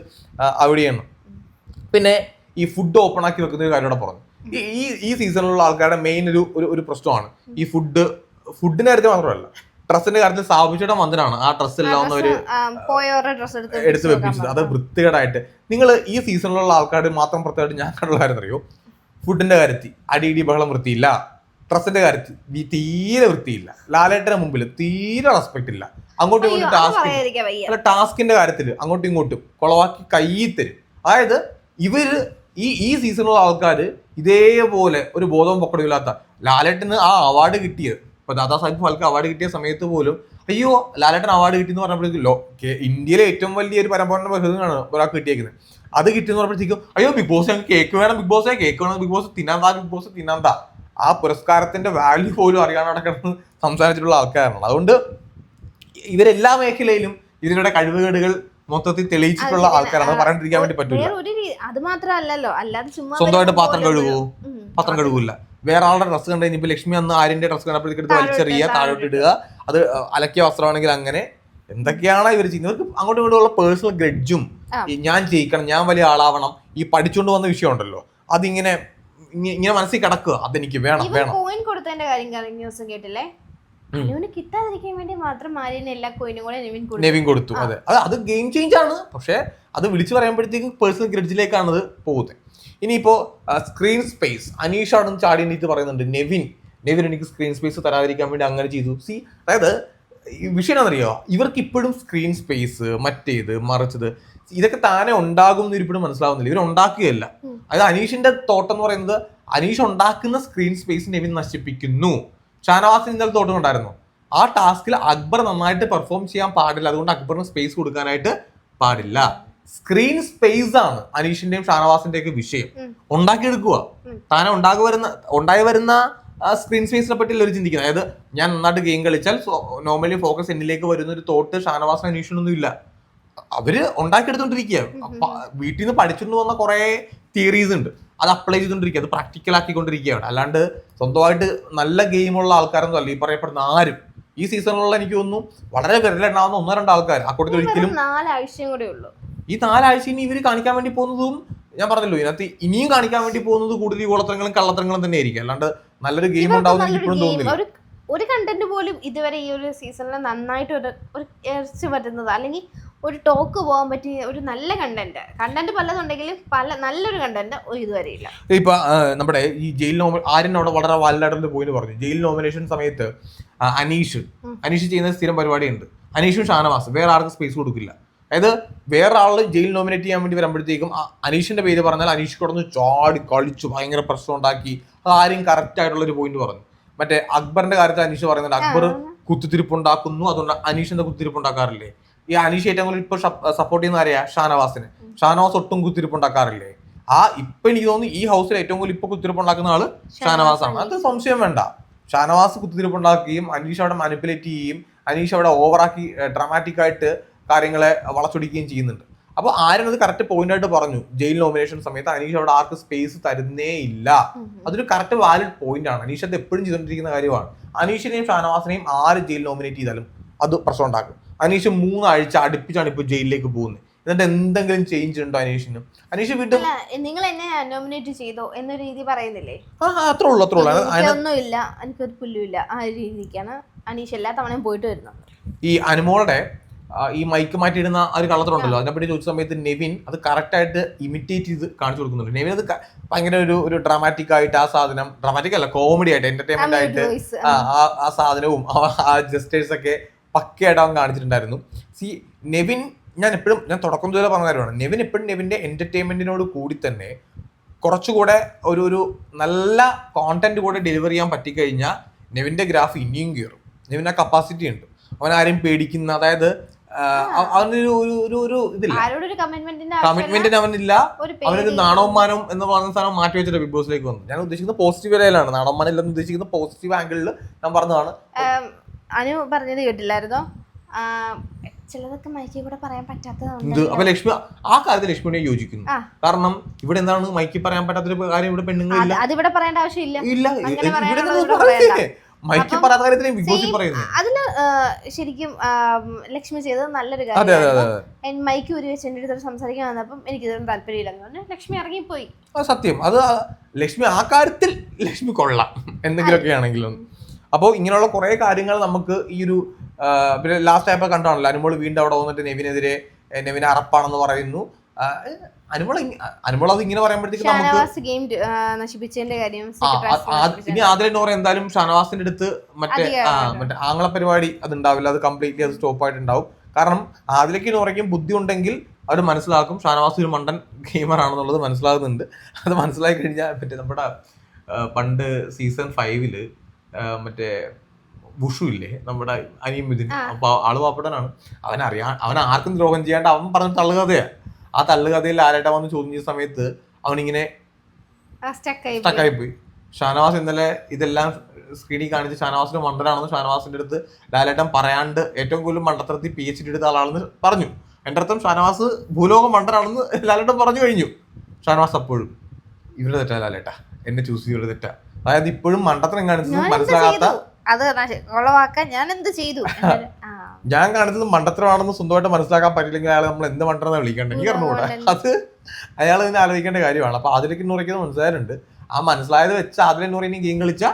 അവോയ്ഡ് ചെയ്യണം. പിന്നെ ഈ ഫുഡ് ഓപ്പൺ ആക്കി വെക്കുന്ന ഒരു കാര്യം കൂടെ പറഞ്ഞു. ഈ ഈ സീസണിലുള്ള ആൾക്കാരുടെ മെയിൻ ഒരു ഒരു പ്രശ്നമാണ്. ഈ ഫുഡ് ഫുഡിന്റെ കാര്യത്തിൽ മാത്രമല്ല. ഡ്രസ്സിന്റെ കാര്യത്തിൽ സ്ഥാപിച്ചിടം വന്നിട്ടാണ് ആ ഡ്രസ് എല്ലാം ഒരു എടുത്ത് വെപ്പിച്ചത്. അത് വൃത്തികേടായിട്ട്. നിങ്ങൾ ഈ സീസണിലുള്ള ആൾക്കാർ മാത്രം പ്രത്യേകമായിട്ട് ഞാൻ കണ്ടുള്ള കാര്യം അറിയോ ഫുഡിന്റെ കാര്യത്തിൽ അടിയിടി ബഹളം വൃത്തിയില്ല. ഡ്രസ്സിന്റെ കാര്യത്തിൽ തീരെ വൃത്തിയില്ല. ലാലേട്ടന്റെ മുമ്പിൽ തീരെ റെസ്പെക്ട് ഇല്ല. അങ്ങോട്ടും ഇങ്ങോട്ടും ടാസ്ക് ടാസ്കിന്റെ കാര്യത്തിൽ അങ്ങോട്ടും ഇങ്ങോട്ടും കൊളവാക്കി കൈ തരും. അതായത് ഇവർ ഈ ഈ സീസണിലുള്ള ആൾക്കാർ ഇതേപോലെ ഒരു ബോധവും പൊക്കടമില്ലാത്ത ലാലേട്ടന് ആ അവാർഡ് കിട്ടിയത്. ഇപ്പൊ ദാദാ സാഹിബ് ഫാൽക്കെ അവാർഡ് കിട്ടിയ സമയത്ത് പോലും അയ്യോ ലാലേട്ടൻ അവാർഡ് കിട്ടി എന്ന് പറഞ്ഞപ്പോഴേക്കും ഇന്ത്യയിലെ ഏറ്റവും വലിയ ഒരു പരമ്പര ബഹുമാണ് ഒരാൾക്ക് കിട്ടിയേക്കുന്നത്. അത് കിട്ടിയെന്ന് പറഞ്ഞപ്പോഴത്തേക്കും അയ്യോ ബിഗ് ബോസ് ഞങ്ങൾക്ക് കേക്ക് വേണം ബിഗ് ബോസേ കേക്ക് വേണം ബിഗ് ബോസ് തിന്നാന്താ ബിഗ് ബോസ് തിന്നാന്താ ആ പുരസ്കാരത്തിന്റെ വാല്യൂ പോലും അറിയാൻ നടക്കണം സംസാരിച്ചിട്ടുള്ള ആൾക്കാരാണ്. അതുകൊണ്ട് ഇവരെല്ലാ മേഖലയിലും ഇതിനുടെ കഴിവുകേടുകൾ മൊത്തത്തിൽ തെളിയിച്ചിട്ടുള്ള ആൾക്കാരാണ്. പറഞ്ഞിരിക്കാൻ പറയാണ്ടിരിക്കാൻ വേണ്ടി പറ്റില്ല അത് മാത്രമല്ലല്ലോ. അല്ലാതെ ചുമ്മാ സ്വന്തമായിട്ട് പാത്രം കഴുകൂ. പാത്രം കഴുകൂല. വേറെ ആളുടെ ഡ്രസ്സ് കണ്ടു കഴിഞ്ഞപ്പോൾ ലക്ഷ്മി അന്ന് ആരിന്റെ ഡ്രസ്സ് കണ്ടപ്പോഴത്തേക്ക് എടുത്ത് വലിച്ചെറിയുക താഴോട്ട് ഇടുക. അത് അലക്കിയ വസ്ത്രമാണെങ്കിൽ അങ്ങനെ. എന്തൊക്കെയാണ് ഇവർ ചെയ്യുന്നത്? ഇവർക്ക് അങ്ങോട്ടും ഇങ്ങോട്ടും ഉള്ള പേഴ്സണൽ ഗ്രഡ്ജും. ഞാൻ ജയിക്കണം ഞാൻ വലിയ ആളാവണം ഈ പഠിച്ചുകൊണ്ട് വന്ന വിഷയം ഉണ്ടല്ലോ. അതിങ്ങനെ ഇങ്ങ- ഇങ്ങനെ മനസ്സിൽ കിടക്കുക. അതെനിക്ക് വേണം വേണം. കോയിൻ കൊടുത്തതിന്റെ കാര്യം കേട്ടില്ലേ. അനുവിന് കിട്ടാതിരിക്കാൻ വേണ്ടി മാത്രം ആര്യന് എല്ലാ കോയിനും കൂടെ നെവിൻ കൊടുത്തു. നെവിൻ കൊടുത്തു. അതെ. അത് അത് ഗെയിം ചേഞ്ച് ആണ്. പക്ഷെ അത് വിളിച്ചു പറയുമ്പോഴത്തേക്കും പേഴ്സണൽ ഗ്രഡ്ജിലേക്കാണ് അത് പോകുന്നത്. ഇനിയിപ്പോ സ്ക്രീൻ സ്പേസ് അനീഷ് ആണെന്ന് ചാടി എണീറ്റ് പറയുന്നുണ്ട് നെവിൻ. നെവിൻ എനിക്ക് സ്ക്രീൻ സ്പേസ് തരാതിരിക്കാൻ വേണ്ടി അങ്ങനെ ചെയ്തു. സി അതായത് വിഷയം എന്നറിയോ ഇവർക്ക് ഇപ്പോഴും സ്ക്രീൻ സ്പേസ് മറ്റേത് മറിച്ചത് ഇതൊക്കെ താനെ ഉണ്ടാകും എന്ന് ഇപ്പോഴും മനസ്സിലാവുന്നില്ല. ഇവർ ഉണ്ടാക്കുകയല്ല. അതായത് അനീഷിന്റെ തോട്ടം എന്ന് പറയുന്നത് അനീഷ് ഉണ്ടാക്കുന്ന സ്ക്രീൻ സ്പേസ് നെവിൻ നശിപ്പിക്കുന്നു. ഷാനവാസിന് ഇന്നലെ തോട്ടുണ്ടായിരുന്നു ആ ടാസ്കിൽ അക്ബർ നന്നായിട്ട് പെർഫോം ചെയ്യാൻ പാടില്ല. അതുകൊണ്ട് അക്ബറിന് സ്പേസ് കൊടുക്കാനായിട്ട് പാടില്ല. സ്ക്രീൻ സ്പേസ് ആണ് അനീഷിന്റെയും ഷാനവാസിന്റെയും ഒക്കെ വിഷയം. ഉണ്ടാക്കി ഉണ്ടാക്കിയെടുക്കുക താൻ താനെ ഉണ്ടാകു വരുന്ന ഉണ്ടായി വരുന്ന സ്ക്രീൻ സ്പേസിനെ പറ്റി ഒരു ചിന്തിക്കുന്നത്? അതായത് ഞാൻ നന്നായിട്ട് ഗെയിം കളിച്ചാൽ നോർമലി ഫോക്കസ് എന്നിലേക്ക് വരുന്ന ഒരു തോട്ട് ഷാനവാസിന് അനീഷിനൊന്നും ഇല്ല. അവർ ഉണ്ടാക്കിയെടുത്തോണ്ടിരിക്കുക വീട്ടിൽ നിന്ന് പഠിച്ചുകൊണ്ട് വന്ന കുറെ തിയറീസ് ഉണ്ട്. അത് അപ്ലൈ ചെയ്തുകൊണ്ടിരിക്കുക. അത് പ്രാക്ടിക്കൽ ആക്കിക്കൊണ്ടിരിക്കുകയാണ്. അല്ലാണ്ട് സ്വന്തമായിട്ട് നല്ല ഗെയിമുള്ള ആൾക്കാരൊന്നും അല്ല. ഈ പറയപ്പെടുന്ന ആരും. ഈ സീസണിലുള്ള എനിക്ക് തോന്നുന്നു വളരെ വിരലുണ്ടാവുന്ന ഒന്നോ രണ്ടോ ആൾക്കാർ അക്കൂട്ടത്തിൽ ഒരിക്കലും നാലാഴ്ചയും കൂടെ ഉള്ളൂ. ഈ നാലാഴ്ച ഇനി ഇവർ കാണിക്കാൻ വേണ്ടി പോകുന്നതും ഞാൻ പറഞ്ഞല്ലോ ഇതിനകത്ത് ഇനിയും കാണിക്കാൻ വേണ്ടി പോകുന്നത് കൂടുതൽ ഈ കള്ളത്രങ്ങളും കള്ളത്തരങ്ങളും തന്നെ ആയിരിക്കും അല്ലാണ്ട് നല്ലൊരു ഗെയിം ഉണ്ടാവുന്ന ഉണ്ടാവും എനിക്ക് ഇപ്പോഴും തോന്നുന്നില്ല. ഒരു ഒരു കണ്ടന്റ് പോലും ഇതുവരെ ഈ ഒരു സീസണിൽ നന്നായിട്ട് ഒരു ഒരു ഇറച്ചി പറ്റുന്നത് അല്ലെങ്കിൽ ഒരു ടോക്ക് പോകാൻ പറ്റിയ ഒരു നല്ല കണ്ടന്റ് കണ്ടന്റ് പലതുണ്ടെങ്കിലും പല നല്ലൊരു കണ്ടന്റ് ഇതുവരെ ഇല്ല ഇപ്പൊ നമ്മുടെ ഈ ജയിൽ നോമ ആര്യൻ അവിടെ വളരെ വല്ലടന്ന് പോയിന്റ് പറഞ്ഞു. ജയിൽ നോമിനേഷൻ സമയത്ത് അനീഷ് അനീഷ് ചെയ്യുന്ന സ്ഥിരം പരിപാടി ഉണ്ട് അനീഷും ഷാനവാസ്. വേറെ ആർക്കും സ്പേസ് കൊടുക്കില്ല. അതായത് വേറെ ആൾ ജയിൽ നോമിനേറ്റ് ചെയ്യാൻ വേണ്ടി വരുമ്പോഴത്തേക്കും അനീഷിന്റെ പേര് പറഞ്ഞാൽ അനീഷ് കൊടുന്ന് ചാടി കളിച്ചു ഭയങ്കര പ്രശ്നം ഉണ്ടാക്കി. അത് ആരും കറക്റ്റ് ആയിട്ടുള്ള ഒരു പോയിന്റ് പറഞ്ഞു. മറ്റേ അക്ബറിന്റെ കാര്യത്തിൽ അനീഷ് പറയുന്നുണ്ട് അക്ബർ കുത്തിത്തിരിപ്പ് ഉണ്ടാക്കുന്നു അതുകൊണ്ട് അനീഷ് എന്താ കുത്തിരിപ്പ് ഉണ്ടാക്കാറില്ലേ? ഈ അനീഷ് ഏറ്റവും കൂടുതൽ ഇപ്പൊ സപ്പോർട്ട് ചെയ്യുന്ന ആരെയാ? ഷാനവാസിന്. ഷാനവാസ് ഒട്ടും കുത്തിരിപ്പ് ഉണ്ടാക്കാറില്ലേ? ആ ഇപ്പൊ എനിക്ക് തോന്നുന്നു ഈ ഹൗസിൽ ഏറ്റവും കൂടുതൽ ഇപ്പൊ കുത്തിരിപ്പ് ഉണ്ടാക്കുന്ന ആൾ ഷാനവാസ് ആണ് അത് സംശയം വേണ്ട. ഷാനവാസ് കുത്തിരിപ്പ് ഉണ്ടാക്കുകയും അനീഷ് അവിടെ മാനിപ്പുലേറ്റ് ചെയ്യുകയും അനീഷ് അവിടെ ഓവറാക്കി ഡ്രാമാറ്റിക് ആയിട്ട് കാര്യങ്ങളെ വളച്ചൊടിക്കുകയും ചെയ്യുന്നുണ്ട്. അപ്പോൾ ആരും അത് കറക്റ്റ് പോയിന്റ് ആയിട്ട് പറഞ്ഞു. ജയിൽ നോമിനേഷൻ സമയത്ത് അനീഷ് അവിടെ ആർക്ക് സ്പേസ് തരുന്നേ ഇല്ല. അതൊരു കറക്റ്റ് വാലിഡ് പോയിന്റ് ആണ്. അനീഷ് അത് എപ്പോഴും ചെയ്തുകൊണ്ടിരിക്കുന്ന കാര്യമാണ്. അനീഷിനെയും ഷാനവാസിനെയും ആര് ജയിൽ നോമിനേറ്റ് ചെയ്താലും അത് പ്രശ്നം ഉണ്ടാക്കും. അനീഷ് മൂന്നാഴ്ച അടുപ്പിച്ചാണ് ഇപ്പോൾ ജയിലിലേക്ക് പോകുന്നത് എന്നിട്ട് എന്തെങ്കിലും ചേഞ്ച് ഉണ്ടോ അനീഷിന്? അനീഷ് വീണ്ടും നിങ്ങൾ എന്നെ നോമിനേറ്റ് ചെയ്തോ എന്ന രീതി പറയുന്നില്ലേ? ആ അത്രേ ഉള്ളു അത്രേ ഉള്ളൂ. എനിക്കൊന്നുമില്ല എനിക്കൊരു പുല്ലുമില്ല ആ രീതിക്കാണ് അനീഷ് എല്ലാ തവണയും പോയിട്ട് വരുന്നത്. ഈ അനുമോളുടെ ഈ മൈക്ക് മാറ്റിയിടുന്ന ആ ഒരു കളത്തിലുണ്ടല്ലോ അതിനെപ്പറ്റി ചോദിച്ച സമയത്ത് നെവിൻ അത് കറക്റ്റ് ആയിട്ട് ഇമിറ്റേറ്റ് ചെയ്ത് കാണിച്ചു കൊടുക്കുന്നുണ്ട്. നെവിൻ അത് ഭയങ്കര ഒരു ഒരു ഡ്രാമാറ്റിക് ആയിട്ട് ആ സാധനം ഡ്രാമാറ്റിക് അല്ല കോമഡി ആയിട്ട് എന്റർടൈൻമെന്റ് ആയിട്ട് ആ ആ- സാധനവും ആ- ആ ജസ്റ്റേഴ്സ് ഒക്കെ പക്കയായിട്ട് അവൻ കാണിച്ചിട്ടുണ്ടായിരുന്നു. സി നെവിൻ ഞാൻ എപ്പോഴും ഞാൻ തുടക്കം മുതലേ പറഞ്ഞ കാര്യമാണ്. നെവിൻ എപ്പോഴും നെവിന്റെ എന്റർടൈൻമെന്റിനോട് കൂടി തന്നെ കുറച്ചുകൂടെ ഒരു ഒരു നല്ല കോണ്ടന്റ് കൂടെ ഡെലിവർ ചെയ്യാൻ പറ്റിക്കഴിഞ്ഞാൽ നെവിന്റെ ഗ്രാഫ് ഇനിയും കയറും നെവിൻ ആ കപ്പാസിറ്റി ഉണ്ട്. അവൻ ആരെയും പേടിക്കുന്ന അതായത് അവനൊരു ഒരു ഇതില്ല. കമ്മിറ്റ്മെന്റിന് അവനില്ല. അവനൊരു നാണവന്മാനം എന്ന് പറയുന്ന സാധനം മാറ്റി വെച്ചിട്ട് ബിഗ് ബോസിലേക്ക് വന്നു. ഞാൻ ഉദ്ദേശിക്കുന്നത് പോസിറ്റീവ് വേലയിലാണ് നാണവമാനം ഇല്ലെന്ന് ഉദ്ദേശിക്കുന്നത് പോസിറ്റീവ് ആംഗിളിൽ ഞാൻ പറഞ്ഞതാണ്. അനു പറഞ്ഞത് കേട്ടില്ലായിരുന്നോ? ചിലതൊക്കെ മൈക്കിൽ കൂടെ പറയാൻ എന്ത് പറ്റാത്തതുണ്ട് അപ്പൊ ലക്ഷ്മി ആ കാര്യത്തിൽ ലക്ഷ്മിനെ യോജിക്കുന്നു. കാരണം ഇവിടെ എന്താണ് മൈക്കി പറയാൻ പറ്റാത്തൊരു കാര്യം ഇവിടെ പെണ്ണുങ്ങളില്ല? അത് അതിവിടെ പറയേണ്ട ആവശ്യമില്ല. ഇല്ല മൈക്കിൽ ഇവിടെ ഒരു പറയാത്ത കാര്യത്തിന് ബിഗ് ബോസിൽ പറയുന്നത്. അതിൽ ശരിക്കും ലക്ഷ്മി ചെയ്തത് നല്ലൊരു അതെ. മൈക്ക് ഒരു വെച്ച് എന്റെ അടുത്ത് സംസാരിക്കാൻ വന്നപ്പം എനിക്ക് ഇതൊന്നും താല്പര്യമില്ലെന്ന് പറഞ്ഞു ലക്ഷ്മി ഇറങ്ങിപ്പോയി. സത്യം. അത് ലക്ഷ്മി ആ കാര്യത്തിൽ ലക്ഷ്മി കൊള്ളാം. എന്തെങ്കിലുമൊക്കെ ആണെങ്കിലും. അപ്പോൾ ഇങ്ങനെയുള്ള കുറേ കാര്യങ്ങൾ നമുക്ക് ഈ ഒരു പിന്നെ ലാസ്റ്റ് ആയപ്പോൾ കണ്ടാണല്ലോ അനുമോൾ വീണ്ടും അവിടെ വന്നിട്ട് നെവിനെതിരെ നെവിനെ അറപ്പാണെന്ന് പറയുന്നു. അനുമോൾ അനുമോൾ അത് ഇങ്ങനെ പറയുമ്പോഴത്തേക്ക് നമുക്ക് ഗെയിം നശിപ്പിച്ചതിന്റെ കാര്യം ഇനി ആദ്യം നോറ എന്തായാലും ഷാനവാസിന്റെ അടുത്ത് മറ്റേ മറ്റേ ആംഗ്ല പരിപാടി അത് ഉണ്ടാവില്ല അത് കംപ്ലീറ്റ്ലി അത് സ്റ്റോപ്പ് ആയിട്ടുണ്ടാവും. കാരണം ആദിലേക്ക് നോറയ്ക്കും ബുദ്ധി ഉണ്ടെങ്കിൽ അവർ മനസ്സിലാക്കും ഷാനവാസ് ഒരു മണ്ടൻ ഗെയിമർ ആണെന്നുള്ളത് മനസ്സിലാകുന്നുണ്ട്. അത് മനസ്സിലാക്കി കഴിഞ്ഞാൽ പറ്റേ നമ്മുടെ പണ്ട് സീസൺ ഫൈവിൽ മറ്റേ ബുഷു ഇല്ലേ? നമ്മുടെ അനിയമിതിൻ ആ. അപ്പൊ ആൾ പാപ്പടനാണ് അവൻ അറിയാ അവൻ ആർക്കും ദ്രോഹം ചെയ്യാണ്ട് അവൻ പറഞ്ഞ തള്ളുകഥയാ. ആ തള്ളുകഥയിൽ ആരായിട്ടാ വന്ന് ചോദ്യം ചെയ്ത സമയത്ത് അവനിങ്ങനെ സ്റ്റക്കായി പോയി. ഷാനവാസ് ഇന്നലെ ഇതെല്ലാം സ്ക്രീനിൽ കാണിച്ച് ഷാനവാസിന് മണ്ടനാണെന്ന് ഷാനവാസിന്റെ അടുത്ത് ലാലേട്ടൻ പറയാണ്ട് ഏറ്റവും കൂടുതൽ മണ്ടത്തരത്തിൽ പി എച്ച് ഡി എടുത്ത ആളാണെന്ന് പറഞ്ഞു. എന്റെ അർത്ഥം ഷാനവാസ് ഭൂലോകം മണ്ടനാണെന്ന് ലാലേട്ടൻ പറഞ്ഞു കഴിഞ്ഞു. ഷാനവാസ് അപ്പോഴും ഇവരുടെ തെറ്റാ ലാലേട്ട. എന്നെ ചൂസ് ചെയ്തവരുടെ തെറ്റാ. അതായത് ഇപ്പോഴും മണ്ടത്തരം കാണിച്ചത് മനസ്സിലാകാത്ത അത് ഞാൻ എന്ത് ചെയ്തു. <laughs> ഞാൻ കാണിച്ചത് മണ്ടത്തരമാണെന്ന് സ്വന്തമായിട്ട് മനസ്സിലാക്കാൻ പറ്റില്ലെങ്കിൽ അയാൾ നമ്മൾ എന്ത് മണ്ടനെന്ന് വിളിക്കണ്ട എനിക്ക് അറിഞ്ഞൂടെ അത് അയാൾ ഇതിനെ ആലോചിക്കേണ്ട കാര്യമാണ്. അപ്പൊ അതിലേക്ക് നൂറയ്ക്കുന്നത് മനസ്സിലായിട്ടുണ്ട് ആ മനസ്സിലായത് വെച്ച് അതിലെ നൂറ് ഇനി ഗെയിം കളിച്ചാൽ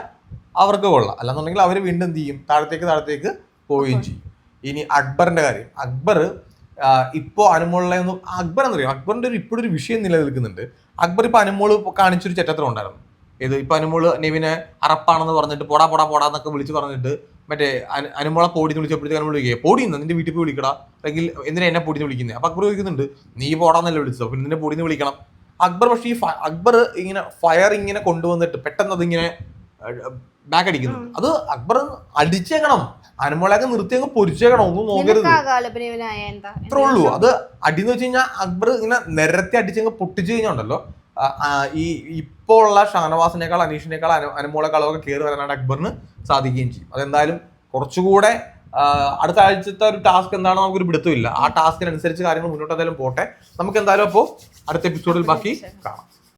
അവർക്ക് കൊള്ളാം. അല്ലാന്നുണ്ടെങ്കിൽ അവർ വീണ്ടും എന്ത് ചെയ്യും? താഴത്തേക്ക് താഴത്തേക്ക് പോവുകയും ചെയ്യും. ഇനി അക്ബറിന്റെ കാര്യം. അക്ബർ ഇപ്പോ അനുമോളിലെ ഒന്നും അക്ബർ എന്നറിയാം? അക്ബറിന്റെ ഒരു ഇപ്പോഴൊരു വിഷയം നിലനിൽക്കുന്നുണ്ട്. അക്ബർ ഇപ്പൊ അനുമോൾ ഇപ്പൊ കാണിച്ചൊരു ചെറ്റത്രം ഉണ്ടായിരുന്നു. ഇത് ഇപ്പൊ അനുമോൾ നെവിനെ അറപ്പാണെന്ന് പറഞ്ഞിട്ട് പോടാ പോടാ പോടാ എന്നൊക്കെ വിളിച്ച് പറഞ്ഞിട്ട് മറ്റേ അനുമോളെ അനുമോളെ പോടിന്ന് വിളിച്ചപ്പോഴത്തേക്ക് അനുമോൾ വിളിക്കുക പോടിന്ന് നിന്റെ വീട്ടിൽ പോയി വിളിക്കടാ. അല്ലെങ്കിൽ എന്തിനാ എന്നെ പൊടിന്ന് വിളിക്കുന്നത് അപ്പൊ അക്ബർ ചോദിക്കുന്നുണ്ട് നീ പോടാന്നല്ലേ വിളിച്ചത്? അപ്പൊ നിന്നെ പൊടിന്ന് വിളിക്കണം. അക്ബർ പക്ഷേ ഈ അക്ബർ ഇങ്ങനെ ഫയർ ഇങ്ങനെ കൊണ്ടുവന്നിട്ട് പെട്ടെന്ന് അതിങ്ങനെ ബാക്ക് അടിക്കുന്നു. അത് അക്ബർ അടിച്ചേക്കണം. അനുമോളൊക്കെ നിർത്തി അങ്ങ് പൊരിച്ചേക്കണം. ഒന്നും നോക്കരുത്. അത്രേ ഉള്ളൂ. അത് അടിന്ന് വെച്ച് കഴിഞ്ഞാൽ അക്ബർ ഇങ്ങനെ നിരത്തി അടിച്ചങ്ങ് പൊട്ടിച്ചു കഴിഞ്ഞുണ്ടല്ലോ ഈ ഇപ്പോ ഉള്ള ഷാനവാസിനേക്കാൾ അനീഷിനേക്കാൾ അനു അനുമോളെക്കാളും കളവൊക്കെ കയറി വരാനായിട്ട് അക്ബറിന് സാധിക്കുകയും ചെയ്യും. അതെന്തായാലും കുറച്ചുകൂടെ അടുത്ത ആഴ്ചത്തെ ഒരു ടാസ്ക് എന്താണെന്ന് നമുക്കൊരു പിടുത്തമില്ല. ആ ടാസ്കിനനുസരിച്ച് കാര്യങ്ങൾ മുന്നോട്ട് എന്തായാലും പോട്ടെ. നമുക്ക് എന്തായാലും അപ്പോൾ അടുത്ത എപ്പിസോഡിൽ ബാക്കി കാണാം.